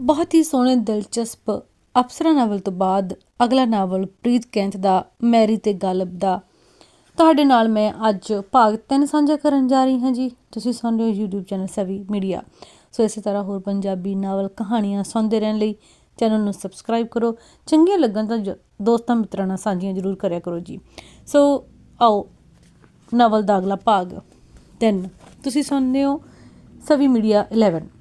ਬਹੁਤ ਹੀ ਸੋਹਣੇ, ਦਿਲਚਸਪ ਅਪਸਰਾ ਨਾਵਲ ਤੋਂ ਬਾਅਦ ਅਗਲਾ ਨਾਵਲ ਪ੍ਰੀਤ ਕੈਂਥ ਦਾ, ਮੈਰੀ ਤੇ ਗਾਲਬ ਦਾ। ਤੁਹਾਡੇ ਨਾਲ ਮੈਂ ਅੱਜ ਭਾਗ 3 ਸਾਂਝਾ ਕਰਨ ਜਾ ਰਹੀ ਹਾਂ ਜੀ। ਤੁਸੀਂ ਸੁਣ ਰਹੇ ਹੋ YouTube channel Savi media so ਇਸੇ ਤਰ੍ਹਾਂ ਹੋਰ ਪੰਜਾਬੀ ਨਾਵਲ ਕਹਾਣੀਆਂ ਸੁਣਦੇ ਰਹਿਣ ਲਈ ਚੈਨਲ ਨੂੰ ਸਬਸਕ੍ਰਾਈਬ ਕਰੋ। ਚੰਗੀਆਂ ਲੱਗਣ ਤਾਂ ਜ- ਦੋਸਤਾਂ ਮਿੱਤਰਾਂ ਨਾਲ ਸਾਂਝੀਆਂ ਜ਼ਰੂਰ ਕਰਿਆ ਕਰੋ ਜੀ। ਸੋ ਆਓ ਨਾਵਲ ਦਾ ਅਗਲਾ ਭਾਗ 3 ਤੁਸੀਂ ਸੁਣਦੇ ਹੋ ਸਵੀ ਮੀਡੀਆ 11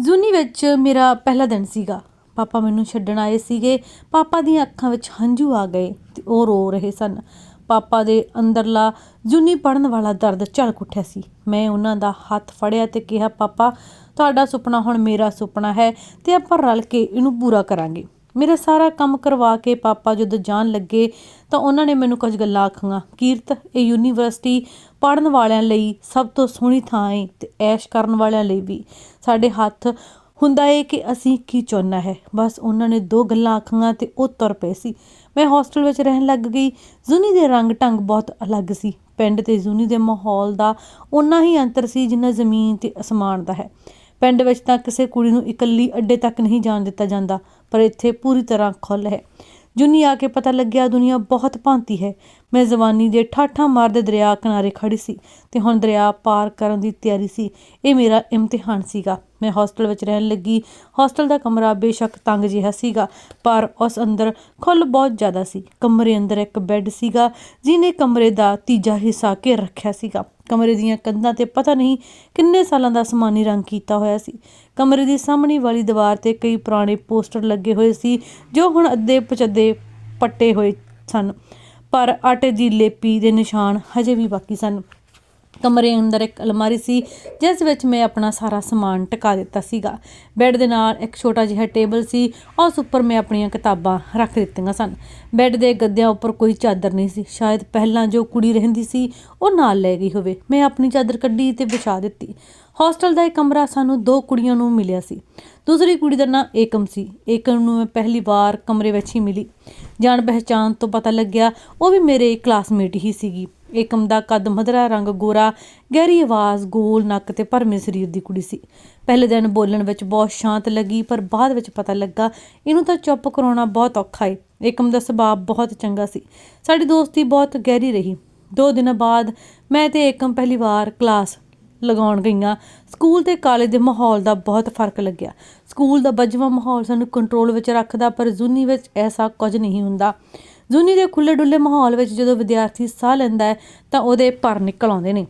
ਜੂਨੀ ਵਿੱਚ ਮੇਰਾ ਪਹਿਲਾ ਦਿਨ ਸੀਗਾ। ਪਾਪਾ ਮੈਨੂੰ ਛੱਡਣ ਆਏ ਸੀਗੇ। ਪਾਪਾ ਦੀਆਂ ਅੱਖਾਂ ਵਿੱਚ ਹੰਝੂ ਆ ਗਏ ਤੇ ਉਹ ਰੋ ਰਹੇ ਸਨ। ਪਾਪਾ ਦੇ ਅੰਦਰਲਾ ਜੂਨੀ ਪੜਨ ਵਾਲਾ ਦਰਦ ਝਲਕ ਉੱਠਿਆ ਸੀ। ਮੈਂ ਉਹਨਾਂ ਦਾ ਹੱਥ ਫੜਿਆ ਤੇ ਕਿਹਾ, ਪਾਪਾ, ਤੁਹਾਡਾ ਸੁਪਨਾ ਹੁਣ ਮੇਰਾ ਸੁਪਨਾ ਹੈ ਤੇ ਆਪਾਂ ਰਲ ਕੇ ਇਹਨੂੰ ਪੂਰਾ ਕਰਾਂਗੇ। ਮੇਰਾ ਸਾਰਾ ਕੰਮ ਕਰਵਾ ਕੇ ਪਾਪਾ ਜਦੋਂ ਜਾਣ ਲੱਗੇ ਤਾਂ ਉਹਨਾਂ ਨੇ ਮੈਨੂੰ ਕੁਝ ਗੱਲਾਂ ਆਖੀਆਂ, ਕੀਰਤ, ਇਹ ਯੂਨੀਵਰਸਿਟੀ ਪੜਨ ਵਾਲਿਆਂ ਲਈ ਸਭ ਤੋਂ ਸੋਹਣੀ ਥਾਂ ਹੈ ਤੇ ਐਸ਼ ਕਰਨ ਵਾਲਿਆਂ ਲਈ ਵੀ। ਸਾਡੇ ਹੱਥ ਹੁੰਦਾ ਏ ਕਿ ਅਸੀਂ ਕੀ ਚਾਹੁੰਨਾ ਹੈ। ਬਸ ਉਹਨਾਂ ਨੇ ਦੋ ਗੱਲਾਂ ਆਖੀਆਂ ਤੇ ਉਹ ਤੁਰ ਪਏ ਸੀ। ਮੈਂ ਹੌਸਟਲ ਵਿੱਚ ਰਹਿਣ ਲੱਗ ਗਈ। ਜ਼ੁਨੀ ਦੇ ਰੰਗ ਢੰਗ ਬਹੁਤ ਅਲੱਗ ਸੀ। ਪਿੰਡ ਤੇ ਜ਼ੁਨੀ ਦੇ ਮਾਹੌਲ ਦਾ ਉਨਾ ਹੀ ਅੰਤਰ ਸੀ ਜਿੰਨਾ ਜ਼ਮੀਨ ਤੇ ਅਸਮਾਨ ਦਾ ਹੈ। ਪਿੰਡ ਵਿੱਚ ਤਾਂ ਕਿਸੇ ਕੁੜੀ ਨੂੰ ਇਕੱਲੀ ਅੱਡੇ ਤੱਕ ਨਹੀਂ ਜਾਣ ਦਿੱਤਾ ਜਾਂਦਾ, ਪਰ ਇੱਥੇ ਪੂਰੀ ਤਰ੍ਹਾਂ ਖੁੱਲ੍ਹ ਹੈ। ਜੁਨੀ ਆ ਕੇ ਪਤਾ ਲੱਗਿਆ ਦੁਨੀਆ ਬਹੁਤ ਭਾਂਤੀ ਹੈ। ਮੈਂ ਜਵਾਨੀ ਦੇ ਠਾਠਾਂ ਮਾਰਦੇ ਦਰਿਆ ਕਿਨਾਰੇ ਖੜੀ ਸੀ ਤੇ ਹੁਣ ਦਰਿਆ ਪਾਰ ਕਰਨ ਦੀ ਤਿਆਰੀ ਸੀ। ਇਹ ਮੇਰਾ ਇਮਤਿਹਾਨ ਸੀਗਾ। ਮੈਂ ਹੌਸਟਲ ਵਿੱਚ ਰਹਿਣ ਲੱਗੀ। ਹੌਸਟਲ ਦਾ ਕਮਰਾ ਬੇਸ਼ੱਕ ਤੰਗ ਜਿਹਾ ਸੀਗਾ, ਪਰ ਉਸ ਅੰਦਰ ਖੁੱਲ ਬਹੁਤ ਜ਼ਿਆਦਾ ਸੀ। ਕਮਰੇ ਅੰਦਰ ਇੱਕ ਬੈੱਡ ਸੀਗਾ ਜਿਹਨੇ ਕਮਰੇ ਦਾ ਤੀਜਾ ਹਿੱਸਾ ਘੇਰ ਰੱਖਿਆ ਸੀਗਾ। ਕਮਰੇ ਦੀਆਂ ਕੰਧਾਂ ਤੇ ਪਤਾ ਨਹੀਂ ਕਿੰਨੇ ਸਾਲਾਂ ਦਾ ਅਸਮਾਨੀ ਰੰਗ ਕੀਤਾ ਹੋਇਆ ਸੀ। ਕਮਰੇ ਦੀ ਸਾਹਮਣੀ ਵਾਲੀ ਦੀਵਾਰ ਤੇ ਕਈ ਪੁਰਾਣੇ ਪੋਸਟਰ ਲੱਗੇ ਹੋਏ ਸੀ, ਜੋ ਹੁਣ ਅੱਧੇ ਪਚੱਦੇ ਪੱਟੇ ਹੋਏ ਸਨ। ਪਰ ਆਟੇ ਦੀ ਲੇਪੀ ਦੇ ਨਿਸ਼ਾਨ ਹਜੇ ਵੀ ਬਾਕੀ ਸਨ। ਕਮਰੇ ਅੰਦਰ ਇੱਕ ਅਲਮਾਰੀ ਸੀ, ਜਿਸ ਵਿੱਚ ਮੈਂ ਆਪਣਾ ਸਾਰਾ ਸਮਾਨ ਟਿਕਾ ਦਿੱਤਾ ਸੀਗਾ। ਬੈੱਡ ਦੇ ਨਾਲ ਇੱਕ ਛੋਟਾ ਜਿਹਾ ਟੇਬਲ ਸੀ, ਉਸ ਉੱਪਰ ਮੈਂ ਆਪਣੀਆਂ ਕਿਤਾਬਾਂ ਰੱਖ ਦਿੱਤੀਆਂ ਸਨ। ਬੈੱਡ ਦੇ ਗੱਦਿਆਂ ਉੱਪਰ ਕੋਈ ਚਾਦਰ ਨਹੀਂ ਸੀ, ਸ਼ਾਇਦ ਪਹਿਲਾਂ ਜੋ ਕੁੜੀ ਰਹਿੰਦੀ ਸੀ, ਉਹ ਨਾਲ ਲੈ ਗਈ ਹੋਵੇ। ਮੈਂ ਆਪਣੀ ਚਾਦਰ ਕੱਢੀ ਤੇ ਵਿਛਾ ਦਿੱਤੀ। ਹੋਸਟਲ ਦਾ ਇੱਕ ਕਮਰਾ ਸਾਨੂੰ ਦੋ ਕੁੜੀਆਂ ਨੂੰ ਮਿਲਿਆ ਸੀ। ਦੂਸਰੀ ਕੁੜੀ ਦਾ ਨਾਂ ਏਕਮ ਸੀ। ਏਕਮ ਨੂੰ ਮੈਂ ਪਹਿਲੀ ਵਾਰ ਕਮਰੇ ਵਿੱਚ ਹੀ ਮਿਲੀ। ਜਾਣ ਪਹਿਚਾਨ ਤੋਂ ਪਤਾ ਲੱਗਿਆ, ਉਹ ਵੀ ਮੇਰੇ ਕਲਾਸਮੇਟ ਹੀ ਸੀਗੀ। ਏਕਮ ਦਾ ਕੱਦ ਮਧਰਾ ਰੰਗ ਗੋਰਾ, ਗਹਿਰੀ ਆਵਾਜ਼ ਗੋਲ ਨੱਕ ਤੇ ਭਰਮੇ ਸਰੀਰ ਦੀ ਕੁੜੀ ਸੀ। ਪਹਿਲੇ ਦਿਨ ਬੋਲਣ ਵਿੱਚ ਬਹੁਤ ਸ਼ਾਂਤ ਲੱਗੀ, ਪਰ ਬਾਅਦ ਵਿੱਚ ਪਤਾ ਲੱਗਾ ਇਹਨੂੰ ਤਾਂ ਚੁੱਪ ਕਰਾਉਣਾ ਬਹੁਤ ਔਖਾ ਏ। ਏਕਮ ਦਾ ਸੁਭਾਅ ਬਹੁਤ ਚੰਗਾ ਸੀ। ਸਾਡੀ ਦੋਸਤੀ ਬਹੁਤ ਗਹਿਰੀ ਰਹੀ। ਦੋ ਦਿਨਾਂ ਬਾਅਦ ਮੈਂ ਤੇ ਏਕਮ ਪਹਿਲੀ ਵਾਰ ਕਲਾਸ ਲਗਾਉਣ ਗਈਆਂ। ਸਕੂਲ ਤੇ ਕਾਲਜ ਦੇ ਮਾਹੌਲ ਦਾ ਬਹੁਤ ਫ਼ਰਕ ਲੱਗਿਆ। ਸਕੂਲ ਦਾ ਬਜਵਾ ਮਾਹੌਲ ਸਾਨੂੰ ਕੰਟਰੋਲ ਵਿੱਚ ਰੱਖਦਾ, ਪਰ ਜ਼ੁਨੀ ਵਿੱਚ ਐਸਾ ਕੁਝ ਨਹੀਂ ਹੁੰਦਾ। ਜ਼ੂਨੀ ਦੇ ਖੁੱਲੇ ਡੁੱਲੇ ਮਾਹੌਲ ਵਿੱਚ ਜਦੋਂ ਵਿਦਿਆਰਥੀ ਸਾਹ ਲੈਂਦਾ ਹੈ, ਤਾਂ ਉਹਦੇ ਪਰ ਨਿਕਲ ਆਉਂਦੇ ਨੇ।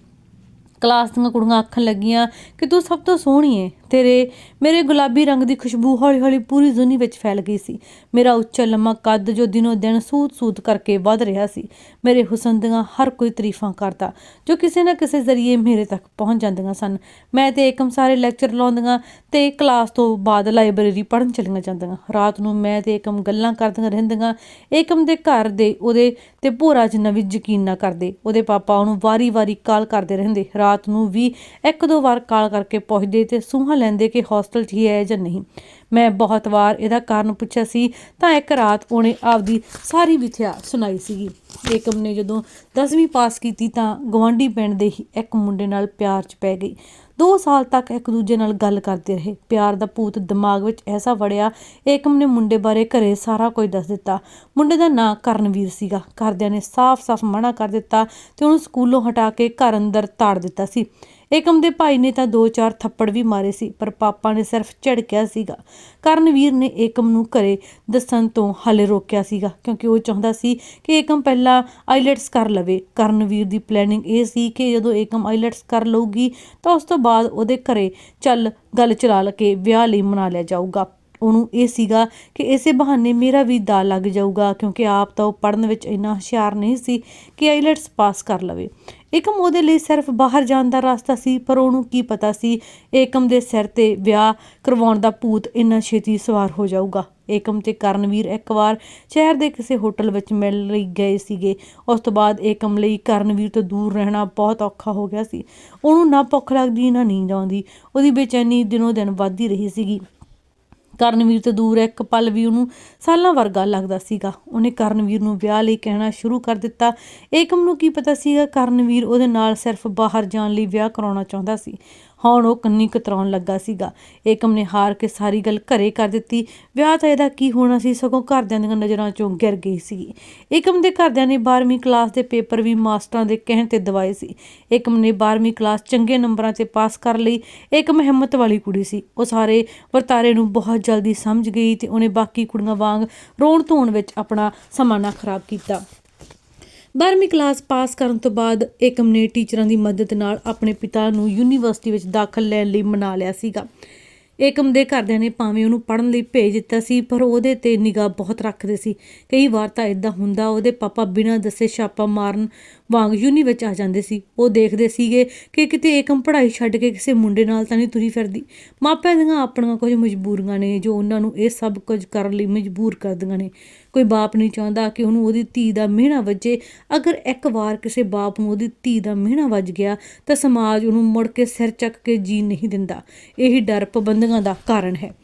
ਕਲਾਸ ਦੀਆਂ ਕੁੜੀਆਂ ਆਖਣ ਲੱਗੀਆਂ ਕਿ ਤੂੰ ਸਭ ਤੋਂ ਸੋਹਣੀ ਏ। ਤੇਰੇ, ਮੇਰੇ ਗੁਲਾਬੀ ਰੰਗ ਦੀ ਖੁਸ਼ਬੂ ਹੌਲੀ-ਹੌਲੀ ਪੂਰੀ ਜ਼ੁਨੀ ਵਿੱਚ ਫੈਲ ਗਈ ਸੀ। ਮੇਰਾ ਉੱਚਾ ਲੰਮਾ ਕੱਦ ਜੋ ਦਿਨੋ ਦਿਨ ਸੂਤ-ਸੂਤ ਕਰਕੇ ਵੱਧ ਰਿਹਾ ਸੀ, ਮੇਰੇ ਹੁਸਨ ਦੀਆਂ ਹਰ ਕੋਈ ਤਾਰੀਫਾਂ ਕਰਦਾ, ਜੋ ਕਿਸੇ ਨਾ ਕਿਸੇ ਜ਼ਰੀਏ ਮੇਰੇ ਤੱਕ ਪਹੁੰਚ ਜਾਂਦੀਆਂ ਸਨ। ਮੈਂ ਤੇ ਏਕਮ ਸਾਰੇ ਲੈਕਚਰ ਲਾਉਂਦੀਆਂ ਤੇ ਕਲਾਸ ਤੋਂ ਬਾਅਦ ਲਾਇਬ੍ਰੇਰੀ ਪੜ੍ਹਨ ਚਲੀਆਂ ਜਾਂਦੀਆਂ। ਰਾਤ ਨੂੰ ਮੈਂ ਤੇ ਏਕਮ ਗੱਲਾਂ ਕਰਦੀਆਂ ਰਹਿੰਦੀਆਂ। ਏਕਮ ਦੇ ਘਰ ਦੇ ਉਹਦੇ ਤੇ ਭੋਰਾ ਜਿੰਨਾ ਵੀ ਯਕੀਨ ਨਾ ਕਰਦੇ, ਉਹਦੇ ਪਾਪਾ ਉਹਨੂੰ ਵਾਰੀ-ਵਾਰੀ ਕਾਲ ਕਰਦੇ ਰਹਿੰਦੇ। ਰਾਤ ਨੂੰ ਵੀ ਇੱਕ ਦੋ ਵਾਰ ਕਾਲ ਕਰਕੇ ਪਹੁੰਚਦੇ ਤੇ ਸੂਹਾਂ ਲੈਂਦੇ ਕਿ ਹੌਸਟਲ 'ਚ ਹੀ ਹੈ ਜਾਂ ਨਹੀਂ। ਮੈਂ ਬਹੁਤ ਵਾਰ ਇਹਦਾ ਕਾਰਨ ਪੁੱਛਿਆ ਸੀ, ਤਾਂ ਇੱਕ ਰਾਤ ਉਹਨੇ ਆਪਦੀ ਸਾਰੀ ਵਿਥਿਆ ਸੁਣਾਈ ਸੀਗੀ। ਏਕਮ ਨੇ ਜਦੋਂ 10ਵੀਂ ਪਾਸ ਕੀਤੀ ਤਾਂ ਗਵਾਂਢੀ ਪਿੰਡ ਦੇ ਹੀ ਇੱਕ ਮੁੰਡੇ ਨਾਲ ਪਿਆਰ 'ਚ ਪੈ ਗਈ। 2 ਸਾਲ ਤੱਕ ਇੱਕ ਦੂਜੇ ਨਾਲ ਗੱਲ ਕਰਦੇ ਰਹੇ। ਪਿਆਰ ਦਾ ਭੂਤ ਦਿਮਾਗ ਵਿੱਚ ਐਸਾ ਵੜਿਆ, ਏਕਮ ਨੇ ਮੁੰਡੇ ਬਾਰੇ ਘਰੇ ਸਾਰਾ ਕੁਝ ਦੱਸ ਦਿੱਤਾ। ਮੁੰਡੇ ਦਾ ਨਾਂ ਕਰਨਵੀਰ ਸੀਗਾ। ਘਰਦਿਆਂ ਨੇ ਸਾਫ਼-ਸਾਫ਼ ਮਨਾ ਕਰ ਦਿੱਤਾ ਤੇ ਉਹਨੂੰ ਸਕੂਲੋਂ ਹਟਾ ਕੇ ਘਰ ਅੰਦਰ ਤਾੜ ਦਿੱਤਾ ਸੀ। ਏਕਮ ਦੇ ਭਾਈ ਨੇ ਤਾਂ ਦੋ ਚਾਰ ਥੱਪੜ ਵੀ ਮਾਰੇ ਸੀ, ਪਰ ਪਾਪਾ ਨੇ ਸਿਰਫ ਝਿੜਕਿਆ ਸੀਗਾ। ਕਰਨਵੀਰ ਨੇ ਏਕਮ ਨੂੰ ਘਰੇ ਦੱਸਣ ਤੋਂ ਹਾਲੇ ਰੋਕਿਆ ਸੀਗਾ, ਕਿਉਂਕਿ ਉਹ ਚਾਹੁੰਦਾ ਸੀ ਕਿ ਏਕਮ ਪਹਿਲਾਂ ਆਈਲੈਟਸ ਕਰ ਲਵੇ। ਕਰਨਵੀਰ ਦੀ ਪਲੈਨਿੰਗ ਇਹ ਸੀ ਕਿ ਜਦੋਂ ਏਕਮ ਆਈਲੈਟਸ ਕਰ ਲਊਗੀ, ਤਾਂ ਉਸ ਤੋਂ ਬਾਅਦ ਉਹਦੇ ਘਰੇ ਚੱਲ ਗੱਲ ਚਲਾ ਲ ਕੇ ਵਿਆਹ ਲਈ ਮਨਾ ਲਿਆ ਜਾਊਗਾ। ਉਹਨੂੰ ਇਹ ਸੀਗਾ ਕਿ ਇਸੇ ਬਹਾਨੇ ਮੇਰਾ ਵੀ ਦਾ ਲੱਗ ਜਾਊਗਾ, ਕਿਉਂਕਿ ਆਪ ਤਾਂ ਉਹ ਪੜਨ ਵਿੱਚ ਇੰਨਾ ਹੁਸ਼ਿਆਰ ਨਹੀਂ ਸੀ ਕਿ ਆਈਲੈਟਸ ਪਾਸ ਕਰ ਲਵੇ। ਏਕਮ ਉਹਦੇ ਲਈ ਸਿਰਫ ਬਾਹਰ ਜਾਣ ਦਾ ਰਸਤਾ ਸੀ, ਪਰ ਉਹਨੂੰ ਕੀ ਪਤਾ ਸੀ, ਏਕਮ ਦੇ ਸਿਰ ਤੇ ਵਿਆਹ ਕਰਵਾਉਣ ਦਾ ਭੂਤ ਇੰਨਾ ਛੇਤੀ ਸਵਾਰ ਹੋ ਜਾਊਗਾ। ਏਕਮ ਤੇ ਕਰਨਵੀਰ ਇੱਕ ਵਾਰ ਸ਼ਹਿਰ ਦੇ ਕਿਸੇ ਹੋਟਲ ਵਿੱਚ ਮਿਲ ਲਈ ਗਏ ਸੀਗੇ। ਉਸ ਤੋਂ ਬਾਅਦ ਏਕਮ ਲਈ ਕਰਨਵੀਰ ਤੋਂ ਦੂਰ ਰਹਿਣਾ ਬਹੁਤ ਔਖਾ ਹੋ ਗਿਆ ਸੀ। ਉਹਨੂੰ ਨਾ ਭੁੱਖ ਲੱਗਦੀ, ਨਾ ਨੀਂਦ ਆਉਂਦੀ। ਉਹਦੀ ਬੇਚੈਨੀ ਦਿਨੋ ਦਿਨ ਵੱਧਦੀ ਰਹੀ ਸੀਗੀ। ਕਰਨਵੀਰ ਤੋਂ ਦੂਰ ਇੱਕ ਪਲ ਵੀ ਉਹਨੂੰ ਸਾਲਾਂ ਵਰਗਾ ਲੱਗਦਾ ਸੀਗਾ। ਉਹਨੇ ਕਰਨਵੀਰ ਨੂੰ ਵਿਆਹ ਲਈ ਕਹਿਣਾ ਸ਼ੁਰੂ ਕਰ ਦਿੱਤਾ। ਏਕਮ ਨੂੰ ਕੀ ਪਤਾ ਸੀਗਾ, ਕਰਨਵੀਰ ਉਹਦੇ ਨਾਲ ਸਿਰਫ ਬਾਹਰ ਜਾਣ ਲਈ ਵਿਆਹ ਕਰਾਉਣਾ ਚਾਹੁੰਦਾ ਸੀ। ਹੁਣ ਉਹ ਕੰਨੀ ਕਤਰਾਉਣ ਲੱਗਾ ਸੀਗਾ। ਏਕਮ ਨੇ ਹਾਰ ਕੇ ਸਾਰੀ ਗੱਲ ਘਰੇ ਕਰ ਦਿੱਤੀ। ਵਿਆਹ ਤਾਂ ਇਹਦਾ ਕੀ ਹੋਣਾ ਸੀ? ਸਗੋਂ ਘਰਦਿਆਂ ਦੀਆਂ ਨਜ਼ਰਾਂ ਚੋਂ ਗਿਰ ਗਈ ਸੀ। ਏਕਮ ਦੇ ਘਰਦਿਆਂ ਨੇ 12ਵੀਂ ਕਲਾਸ ਦੇ ਪੇਪਰ ਵੀ ਮਾਸਟਰਾਂ ਦੇ ਕਹਿਣ ਤੇ ਦਵਾਏ ਸੀ। ਏਕਮ ਨੇ 12ਵੀਂ ਕਲਾਸ ਚੰਗੇ ਨੰਬਰਾਂ ਤੇ ਪਾਸ ਕਰ ਲਈ। ਏਕਮ ਹਿੰਮਤ ਵਾਲੀ ਕੁੜੀ ਸੀ। ਉਹ ਸਾਰੇ ਵਰਤਾਰੇ ਨੂੰ ਬਹੁਤ ਜਲਦੀ ਸਮਝ ਗਈ ਤੇ ਉਹਨੇ ਬਾਕੀ ਕੁੜੀਆਂ ਵਾਂਗ ਰੋਣ ਧੋਣ ਵਿੱਚ ਆਪਣਾ ਸਮਾਂ ਨਾ ਖਰਾਬ ਕੀਤਾ। 12ਵੀਂ ਕਲਾਸ ਪਾਸ ਕਰਨ ਤੋਂ ਬਾਅਦ ਏਕਮ ਨੇ ਟੀਚਰਾਂ ਦੀ ਮਦਦ ਨਾਲ ਆਪਣੇ ਪਿਤਾ ਨੂੰ ਯੂਨੀਵਰਸਿਟੀ ਵਿੱਚ ਦਾਖਲ ਲੈਣ ਲਈ ਮਨਾ ਲਿਆ ਸੀਗਾ। ਏਕਮ ਦੇ ਘਰਦਿਆਂ ਨੇ ਭਾਵੇਂ ਉਹਨੂੰ ਪੜ੍ਹਨ ਲਈ ਭੇਜ ਦਿੱਤਾ ਸੀ, ਪਰ ਉਹਦੇ ਤੇ ਨਿਗਾਹ ਬਹੁਤ ਰੱਖਦੇ ਸੀ। ਕਈ ਵਾਰ ਤਾਂ ਇਦਾਂ ਹੁੰਦਾ, ਉਹਦੇ ਪਾਪਾ ਬਿਨਾਂ ਦੱਸੇ ਛਾਪਾ ਮਾਰਨ ਵਾਂਗ ਯੂਨੀ ਵਿੱਚ ਆ ਜਾਂਦੇ ਸੀ। ਉਹ ਦੇਖਦੇ ਸੀਗੇ ਕਿ ਕਿਤੇ ਏਕਮ ਪੜ੍ਹਾਈ ਛੱਡ ਕੇ ਕਿਸੇ ਮੁੰਡੇ ਨਾਲ ਤਾਂ ਨਹੀਂ ਤੁਰੀ ਫਿਰਦੀ। ਮਾਪਿਆਂ ਦੀਆਂ ਆਪਣੀਆਂ ਕੁਝ ਮਜਬੂਰੀਆਂ ਨੇ ਜੋ ਉਹਨਾਂ ਨੂੰ ਇਹ ਸਭ ਕੁਝ ਕਰਨ ਲਈ ਮਜਬੂਰ ਕਰਦੀਆਂ ਨੇ। ਕੋਈ ਬਾਪ ਨਹੀਂ ਚਾਹੁੰਦਾ ਕਿ ਉਹਨੂੰ ਉਹਦੀ ਧੀ ਦਾ ਮਿਹਣਾ ਵੱਜੇ। ਅਗਰ ਇੱਕ ਵਾਰ ਕਿਸੇ ਬਾਪ ਨੂੰ ਉਹਦੀ ਧੀ ਦਾ ਮਿਹਣਾ ਵੱਜ ਗਿਆ, ਤਾਂ ਸਮਾਜ ਉਹਨੂੰ ਮੁੜ ਕੇ ਸਿਰ ਚੱਕ ਕੇ ਜੀ ਨਹੀਂ ਦਿੰਦਾ। ਇਹੀ ਡਰ ਪਾਬੰਦੀਆਂ ਦਾ ਕਾਰਨ ਹੈ।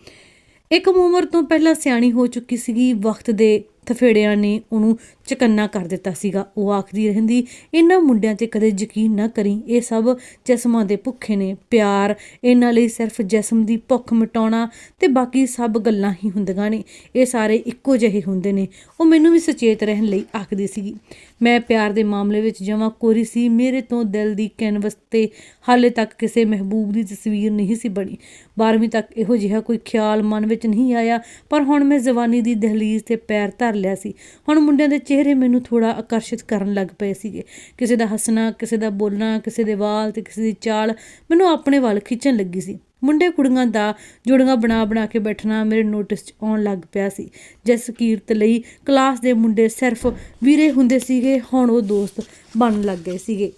ਇੱਕ ਉਮਰ ਤੋਂ ਪਹਿਲਾਂ ਸਿਆਣੀ ਹੋ ਚੁੱਕੀ ਸੀਗੀ। ਵਕਤ ਦੇ ਥਫੇੜਿਆਂ ਨੇ ਉਹਨੂੰ ਚਕੰਨਾ ਕਰ ਦਿੱਤਾ ਸੀਗਾ। ਉਹ ਆਖਦੀ ਰਹਿੰਦੀ ਇਹਨਾਂ ਮੁੰਡਿਆਂ ਤੇ ਕਦੇ ਯਕੀਨ ਨਾ ਕਰੀ। ਇਹ ਸਭ ਜਿਸਮਾਂ ਦੇ ਭੁੱਖੇ ਨੇ। ਪਿਆਰ ਇਹਨਾਂ ਲਈ ਸਿਰਫ ਜਿਸਮ ਦੀ ਭੁੱਖ ਮਿਟਾਉਣਾ ਤੇ ਬਾਕੀ ਸਭ ਗੱਲਾਂ ਹੀ ਹੁੰਦੀਆਂ ਨੇ। ਇਹ ਸਾਰੇ ਇੱਕੋ ਜਿਹੇ ਹੁੰਦੇ ਨੇ। ਉਹ ਮੈਨੂੰ ਵੀ ਸੁਚੇਤ ਰਹਿਣ ਲਈ ਆਖਦੀ ਸੀਗੀ। ਮੈਂ ਪਿਆਰ ਦੇ ਮਾਮਲੇ ਵਿੱਚ ਜਮਾਂ ਕੋਰੀ ਸੀ। ਮੇਰੇ ਤੋਂ ਦਿਲ ਦੀ ਕੈਨਵਸ ਤੇ ਹਾਲੇ ਤੱਕ ਕਿਸੇ ਮਹਿਬੂਬ ਦੀ ਤਸਵੀਰ ਨਹੀਂ ਸੀ ਬਣੀ। 12ਵੀਂ ਤੱਕ ਇਹੋ ਜਿਹਾ ਕੋਈ ਖਿਆਲ ਮਨ ਵਿੱਚ ਨਹੀਂ ਆਇਆ। ਪਰ ਹੁਣ ਮੈਂ ਜਵਾਨੀ ਦੀ ਦਹਲੀਜ਼ ਤੇ ਪੈਰ ਧਰ ਲਿਆ ਸੀ। ਹੁਣ ਮੁੰਡਿਆਂ ਦੇ ਚਿਹਰੇ ਮੈਨੂੰ ਥੋੜਾ ਆਕਰਸ਼ਿਤ ਕਰਨ ਲੱਗ ਪਏ ਸੀਗੇ। ਕਿਸੇ ਦਾ ਹੱਸਣਾ, ਕਿਸੇ ਦਾ ਬੋਲਣਾ, ਕਿਸੇ ਦੇ ਵਾਲ ਤੇ ਕਿਸੇ ਦੀ ਚਾਲ ਮੈਨੂੰ ਆਪਣੇ ਵੱਲ ਖਿੱਚਣ ਲੱਗੀ ਸੀ। ਮੁੰਡੇ ਕੁੜੀਆਂ ਦਾ ਜੋੜੀਆਂ ਬਣਾ ਬਣਾ ਕੇ ਬੈਠਣਾ ਮੇਰੇ ਨੋਟਿਸ 'ਚ ਆਉਣ ਲੱਗ ਪਿਆ ਸੀ। ਜਿਸ ਕੀਰਤ ਲਈ ਕਲਾਸ ਦੇ ਮੁੰਡੇ ਸਿਰਫ ਵੀਰੇ ਹੁੰਦੇ ਸੀਗੇ, ਹੁਣ ਉਹ ਦੋਸਤ ਬਣਨ ਲੱਗ ਗਏ ਸੀਗੇ।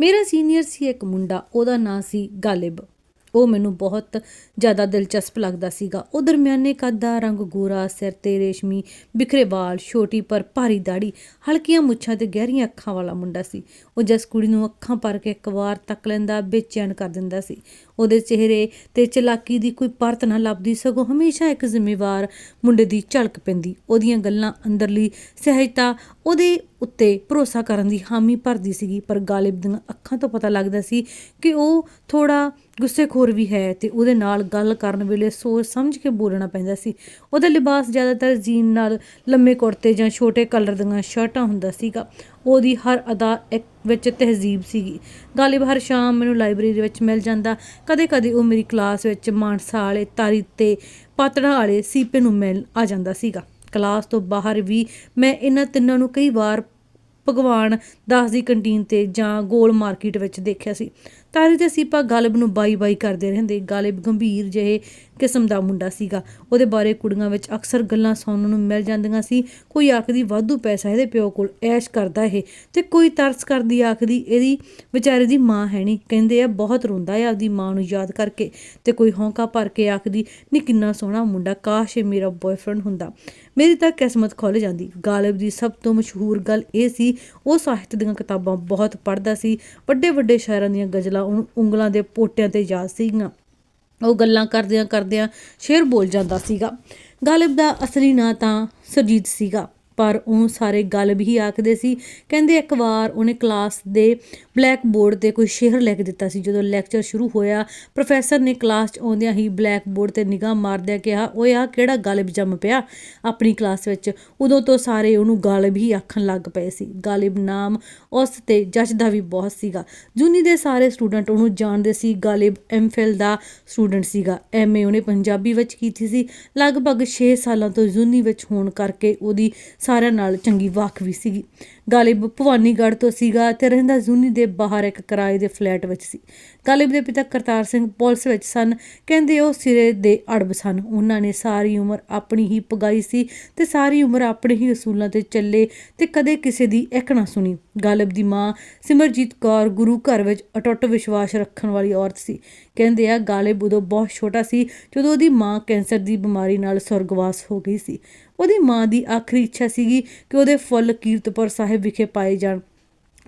ਮੇਰਾ ਸੀਨੀਅਰ ਸੀ ਇੱਕ ਮੁੰਡਾ, ਉਹਦਾ ਨਾਂ ਸੀ ਗਾਲਿਬ। ਉਹ ਮੈਨੂੰ ਬਹੁਤ ਜ਼ਿਆਦਾ ਦਿਲਚਸਪ ਲੱਗਦਾ ਸੀਗਾ। ਉਹ ਦਰਮਿਆਨੇ ਕੱਦ ਦਾ ਰੰਗ ਗੋਰਾ, ਸਿਰ ਤੇ ਰੇਸ਼ਮੀ, ਬਿਖਰੇ ਵਾਲ, ਛੋਟੀ ਪਰ ਭਾਰੀ ਦਾੜੀ ਹਲਕੀਆਂ ਮੁੱਛਾਂ ਤੇ ਗਹਿਰੀਆਂ ਅੱਖਾਂ ਵਾਲਾ ਮੁੰਡਾ ਸੀ। ਉਹ ਜਸ ਕੁੜੀ ਨੂੰ ਅੱਖਾਂ ਭਰ ਕੇ ਇੱਕ ਵਾਰ ਤੱਕ ਲੈਂਦਾ, ਬੇਚੈਨ ਕਰ ਦਿੰਦਾ ਸੀ। ਉਹਦੇ ਚਿਹਰੇ ਤੇ ਚਲਾਕੀ ਦੀ ਕੋਈ ਪਰਤ ਨਾ ਲੱਭਦੀ, ਸਗੋਂ ਹਮੇਸ਼ਾ ਇੱਕ ਜ਼ਿੰਮੇਵਾਰ ਮੁੰਡੇ ਦੀ ਝਲਕ ਪੈਂਦੀ। ਉਹਦੀਆਂ ਗੱਲਾਂ ਅੰਦਰਲੀ ਸਹਿਜਤਾ ਉਹਦੇ ਉੱਤੇ ਭਰੋਸਾ ਕਰਨ ਦੀ ਹਾਮੀ ਭਰਦੀ ਸੀਗੀ, ਪਰ ਗਾਲਿਬ ਦੀਆਂ ਅੱਖਾਂ ਤੋਂ ਪਤਾ ਲੱਗਦਾ ਸੀ ਕਿ ਉਹ ਥੋੜਾ ਗੁੱਸੇਖੋਰ ਵੀ ਹੈ ਤੇ ਉਹਦੇ ਨਾਲ ਗੱਲ ਕਰਨ ਵੇਲੇ ਸੋਚ ਸਮਝ ਕੇ ਬੋਲਣਾ ਪੈਂਦਾ ਸੀ। ਉਹਦਾ ਲਿਬਾਸ ਜ਼ਿਆਦਾਤਰ ਜੀਨ ਨਾਲ ਲੰਮੇ ਕੁੜਤੇ ਜਾਂ ਛੋਟੇ ਕਲਰ ਦੀਆਂ ਸ਼ਰਟਾਂ ਹੁੰਦਾ ਸੀਗਾ। ਉਹਦੀ ਹਰ ਅਦਾ ਇੱਕ ਵਿੱਚ ਤਹਿਜ਼ੀਬ ਸੀਗੀ। ਗਾਲਿਬ ਹਰ ਸ਼ਾਮ ਮੈਨੂੰ ਲਾਇਬ੍ਰੇਰੀ ਵਿੱਚ ਮਿਲ ਜਾਂਦਾ। ਕਦੇ-ਕਦੇ ਉਹ ਮੇਰੀ ਕਲਾਸ ਵਿੱਚ ਮਾਨਸਾ ਵਾਲੇ ਤਾਰੀ ਤੇ ਪਾਤੜਾ ਵਾਲੇ ਸੀਪੇ ਨੂੰ ਮਿਲ ਆ ਜਾਂਦਾ ਸੀਗਾ। ਕਲਾਸ ਤੋਂ ਬਾਹਰ ਵੀ ਮੈਂ ਇਹਨਾਂ ਤਿੰਨਾਂ ਨੂੰ ਕਈ ਵਾਰ ਭਗਵਾਨ ਦਾਸ ਦੀ ਕੰਟੀਨ ਤੇ ਜਾਂ ਗੋਲ ਮਾਰਕੀਟ ਵਿੱਚ ਦੇਖਿਆ ਸੀ। ਤਾਰੀ ਤੇ ਸੀਪਾ ਗਾਲਿਬ ਨੂੰ ਬਾਈ ਬਾਈ ਕਰਦੇ ਰਹਿੰਦੇ, ਗਾਲਿਬ ਗੰਭੀਰ ਜਿਹੇ ਕਿਸਮ ਦਾ ਮੁੰਡਾ ਸੀਗਾ। ਉਹਦੇ ਬਾਰੇ ਕੁੜੀਆਂ ਵਿੱਚ ਅਕਸਰ ਗੱਲਾਂ ਸੁਣਨ ਨੂੰ ਮਿਲ ਜਾਂਦੀਆਂ ਸੀ। ਕੋਈ ਆਖਦੀ, ਵਾਧੂ ਪੈਸਾ ਇਹਦੇ ਪਿਓ ਕੋਲ, ਐਸ਼ ਕਰਦਾ ਇਹ। ਤੇ ਕੋਈ ਤਰਸ ਕਰਦੀ ਆਖਦੀ, ਇਹਦੀ ਵਿਚਾਰੇ ਦੀ ਮਾਂ ਹੈ ਨਹੀਂ ਕਹਿੰਦੇ ਆ, ਬਹੁਤ ਰੋਂਦਾ ਹੈ ਆਪਦੀ ਮਾਂ ਨੂੰ ਯਾਦ ਕਰਕੇ। ਤੇ ਕੋਈ ਹੌਂਕਾ ਭਰ ਕੇ ਆਖਦੀ, ਨੀ, ਕਿੰਨਾ ਸੋਹਣਾ ਮੁੰਡਾ, ਕਾਸ਼ ਇਹ ਮੇਰਾ ਬॉयਫ੍ਰੈਂਡ ਹੁੰਦਾ। ਮੇਰੀ ਤਾਂ ਕਿਸਮਤ ਖੁੱਲ ਜਾਂਦੀ। ਗਾਲਿਬ ਦੀ ਸਭ ਤੋਂ ਮਸ਼ਹੂਰ ਗੱਲ ਇਹ ਸੀ, ਉਹ ਸਾਹਿਤ ਦੀਆਂ ਕਿਤਾਬਾਂ ਬਹੁਤ ਪੜ੍ਹਦਾ ਸੀ। ਵੱਡੇ ਵੱਡੇ ਸ਼ਾਇਰਾਂ ਦੀਆਂ ਗਜ਼ਲਾਂ ਉਹਨੂੰ ਉਂਗਲਾਂ ਦੇ ਪੋਟਿਆਂ ਤੇ ਯਾਦ ਸੀਗੀਆਂ। ਉਹ ਗੱਲਾਂ ਕਰਦਿਆਂ ਕਰਦਿਆਂ ਸ਼ੇਰ ਬੋਲ ਜਾਂਦਾ ਸੀਗਾ। ਗਾਲਿਬ ਦਾ ਅਸਲੀ ਨਾਂ ਤਾਂ ਸਰਜੀਤ ਸੀਗਾ। ਪਰ ਉਹ ਸਾਰੇ ਗਲਬ ਹੀ ਆਖਦੇ ਸੀ। ਕਹਿੰਦੇ ਇੱਕ ਵਾਰ ਉਹਨੇ ਕਲਾਸ ਦੇ ਬਲੈਕ ਬੋਰਡ ਤੇ ਕੋਈ ਸ਼ੇਰ ਲਿਖ ਦਿੱਤਾ ਸੀ। ਜਦੋਂ ਲੈਕਚਰ ਸ਼ੁਰੂ ਹੋਇਆ, ਪ੍ਰੋਫੈਸਰ ਨੇ ਕਲਾਸ 'ਚ ਆਉਂਦਿਆਂ ਹੀ ਬਲੈਕ ਬੋਰਡ ਤੇ ਨਿਗਾਹ ਮਾਰਦਿਆਂ ਕਿਹਾ, ਓਏ ਆ ਕਿਹੜਾ ਗਾਲਿਬ ਜੰਮ ਪਿਆ? ਆਪਣੀ ਕਲਾਸ ਵਿੱਚ। ਉਦੋਂ ਤੋਂ ਸਾਰੇ ਉਹਨੂੰ ਗਾਲਿਬ ਹੀ ਆਖਣ ਲੱਗ ਪਏ ਸੀ। ਗਾਲਿਬ ਨਾਮ ਉਸ ਤੇ ਜੱਜਦਾ ਵੀ ਬਹੁਤ ਸੀਗਾ। ਜੂਨੀ ਦੇ ਸਾਰੇ ਸਟੂਡੈਂਟ ਉਹਨੂੰ ਜਾਣਦੇ ਸੀ। ਗਾਲਿਬ ਐਮਫਿਲ ਦਾ ਸਟੂਡੈਂਟ ਸੀਗਾ। ਐਮਏ ਉਹਨੇ ਪੰਜਾਬੀ ਵਿੱਚ ਕੀਤੀ ਸੀ। ਲਗਭਗ 6 ਸਾਲਾਂ ਤੋਂ ਜੂਨੀ ਵਿੱਚ ਹੋਣ ਕਰਕੇ ਉਹਦੀ ਸਾਰਿਆਂ ਨਾਲ ਚੰਗੀ ਵਾਕ ਵੀ ਸੀਗੀ। ਗਾਲਿਬ ਭਵਾਨੀਗੜ੍ਹ ਤੋਂ ਸੀਗਾ ਤੇ ਰਹਿੰਦਾ ਜੂਨੀ ਦੇ ਬਾਹਰ ਇੱਕ ਕਿਰਾਏ ਦੇ ਫਲੈਟ ਵਿੱਚ ਸੀ। ਗਾਲਿਬ ਦੇ ਪਿਤਾ ਕਰਤਾਰ ਸਿੰਘ ਪੁਲਿਸ ਵਿੱਚ ਸਨ। ਕਹਿੰਦੇ ਉਹ ਸਿਰੇ ਦੇ ਅੜਬ ਸਨ। ਉਹਨਾਂ ਨੇ ਸਾਰੀ ਉਮਰ ਆਪਣੀ ਹੀ ਪਗਾਈ ਸੀ ਤੇ ਸਾਰੀ ਉਮਰ ਆਪਣੇ ਹੀ ਅਸੂਲਾਂ ਤੇ ਚੱਲੇ ਤੇ ਕਦੇ ਕਿਸੇ ਦੀ ਇੱਕ ਨਾ ਸੁਣੀ। ਗਾਲਿਬ ਦੀ ਮਾਂ ਸਿਮਰਜੀਤ ਕੌਰ ਗੁਰੂ ਘਰ ਵਿੱਚ ਅਟੁੱਟ ਵਿਸ਼ਵਾਸ ਰੱਖਣ ਵਾਲੀ ਔਰਤ ਸੀ। ਕਹਿੰਦੇ ਆ, ਗਾਲਿਬ ਉਦੋਂ ਬਹੁਤ ਛੋਟਾ ਸੀ ਜਦੋਂ ਉਹਦੀ ਮਾਂ ਕੈਂਸਰ ਦੀ ਬਿਮਾਰੀ ਨਾਲ ਸਵਰਗਵਾਸ ਹੋ ਗਈ ਸੀ। ਉਹਦੀ ਮਾਂ ਦੀ ਆਖਰੀ ਇੱਛਾ ਸੀਗੀ ਕਿ ਉਹਦੇ ਫੁੱਲ ਕੀਰਤਪੁਰ ਸਾਹਿਬ ਵਿਖੇ ਪਾਏ ਜਾਣ।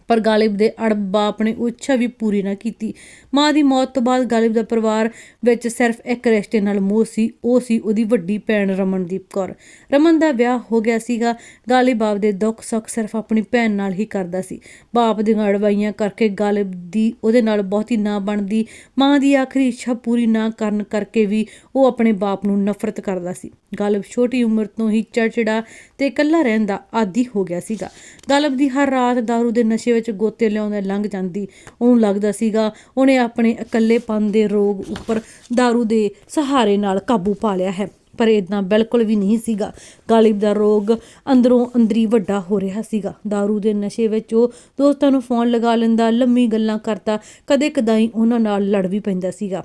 ਪਰ ਗਾਲਿਬ ਦੇ ਅੜਬ ਬਾਪ ਨੇ ਉਹ ਇੱਛਾ ਵੀ ਪੂਰੀ ਨਾ ਕੀਤੀ। ਮਾਂ ਦੀ ਮੌਤ ਤੋਂ ਬਾਅਦ ਗਾਲਿਬ ਦਾ ਪਰਿਵਾਰ ਵਿੱਚ ਸਿਰਫ ਇੱਕ ਰਿਸ਼ਤੇ ਨਾਲ ਮੋਹ ਸੀ, ਉਹ ਸੀ ਉਹਦੀ ਵੱਡੀ ਭੈਣ ਰਮਨਦੀਪ ਕੌਰ। ਰਮਨ ਦਾ ਵਿਆਹ ਹੋ ਗਿਆ ਸੀਗਾ। ਗਾਲਿਬ ਬਾਪ ਦੇ ਦੁੱਖ ਸੁੱਖ ਸਿਰਫ ਆਪਣੀ ਭੈਣ ਨਾਲ ਹੀ ਕਰਦਾ ਸੀ। ਬਾਪ ਦੀਆਂ ਅੜਵਾਈਆਂ ਕਰਕੇ ਗਾਲਿਬ ਦੀ ਉਹਦੇ ਨਾਲ ਬਹੁਤੀ ਨਾ ਬਣਦੀ। ਮਾਂ ਦੀ ਆਖਰੀ ਇੱਛਾ ਪੂਰੀ ਨਾ ਕਰਨ ਕਰਕੇ ਵੀ ਉਹ ਆਪਣੇ ਬਾਪ ਨੂੰ ਨਫ਼ਰਤ ਕਰਦਾ ਸੀ। ਗਾਲਿਬ ਛੋਟੀ ਉਮਰ ਤੋਂ ਹੀ ਚੜਚੜਾ ਤੇ ਇਕੱਲਾ ਰਹਿਣ ਦਾ ਆਦੀ ਹੋ ਗਿਆ ਸੀਗਾ ਗਾਲਿਬ ਦੀ ਹਰ ਰਾਤ दारू ਦੇ ਨਸ਼ੇ ਵਿੱਚ ਗੋਤੇ ਲਿਆਉਂਦੇ ਲੰਘ ਜਾਂਦੀ ਉਹਨੂੰ ਲੱਗਦਾ ਸੀਗਾ ਉਹਨੇ ਆਪਣੇ ਇਕੱਲੇਪਨ ਦੇ ਰੋਗ ਉੱਪਰ दारू ਦੇ ਸਹਾਰੇ ਨਾਲ ਕਾਬੂ ਪਾ ਲਿਆ ਹੈ ਪਰ ਇਦਾਂ ਬਿਲਕੁਲ ਵੀ ਨਹੀਂ ਸੀਗਾ ਗਾਲਿਬ ਦਾ ਰੋਗ ਅੰਦਰੋਂ ਅੰਦਰੀ ਵੱਡਾ ਹੋ ਰਿਹਾ ਸੀਗਾ दारू ਦੇ ਨਸ਼ੇ ਵਿੱਚ ਉਹ ਦੋਸਤਾਂ ਨੂੰ ਫੋਨ ਲਗਾ ਲੈਂਦਾ ਲੰਮੀ ਗੱਲਾਂ ਕਰਦਾ ਕਦੇ ਕਦਾਈ ਉਹਨਾਂ ਨਾਲ ਲੜ ਵੀ ਪੈਂਦਾ ਸੀਗਾ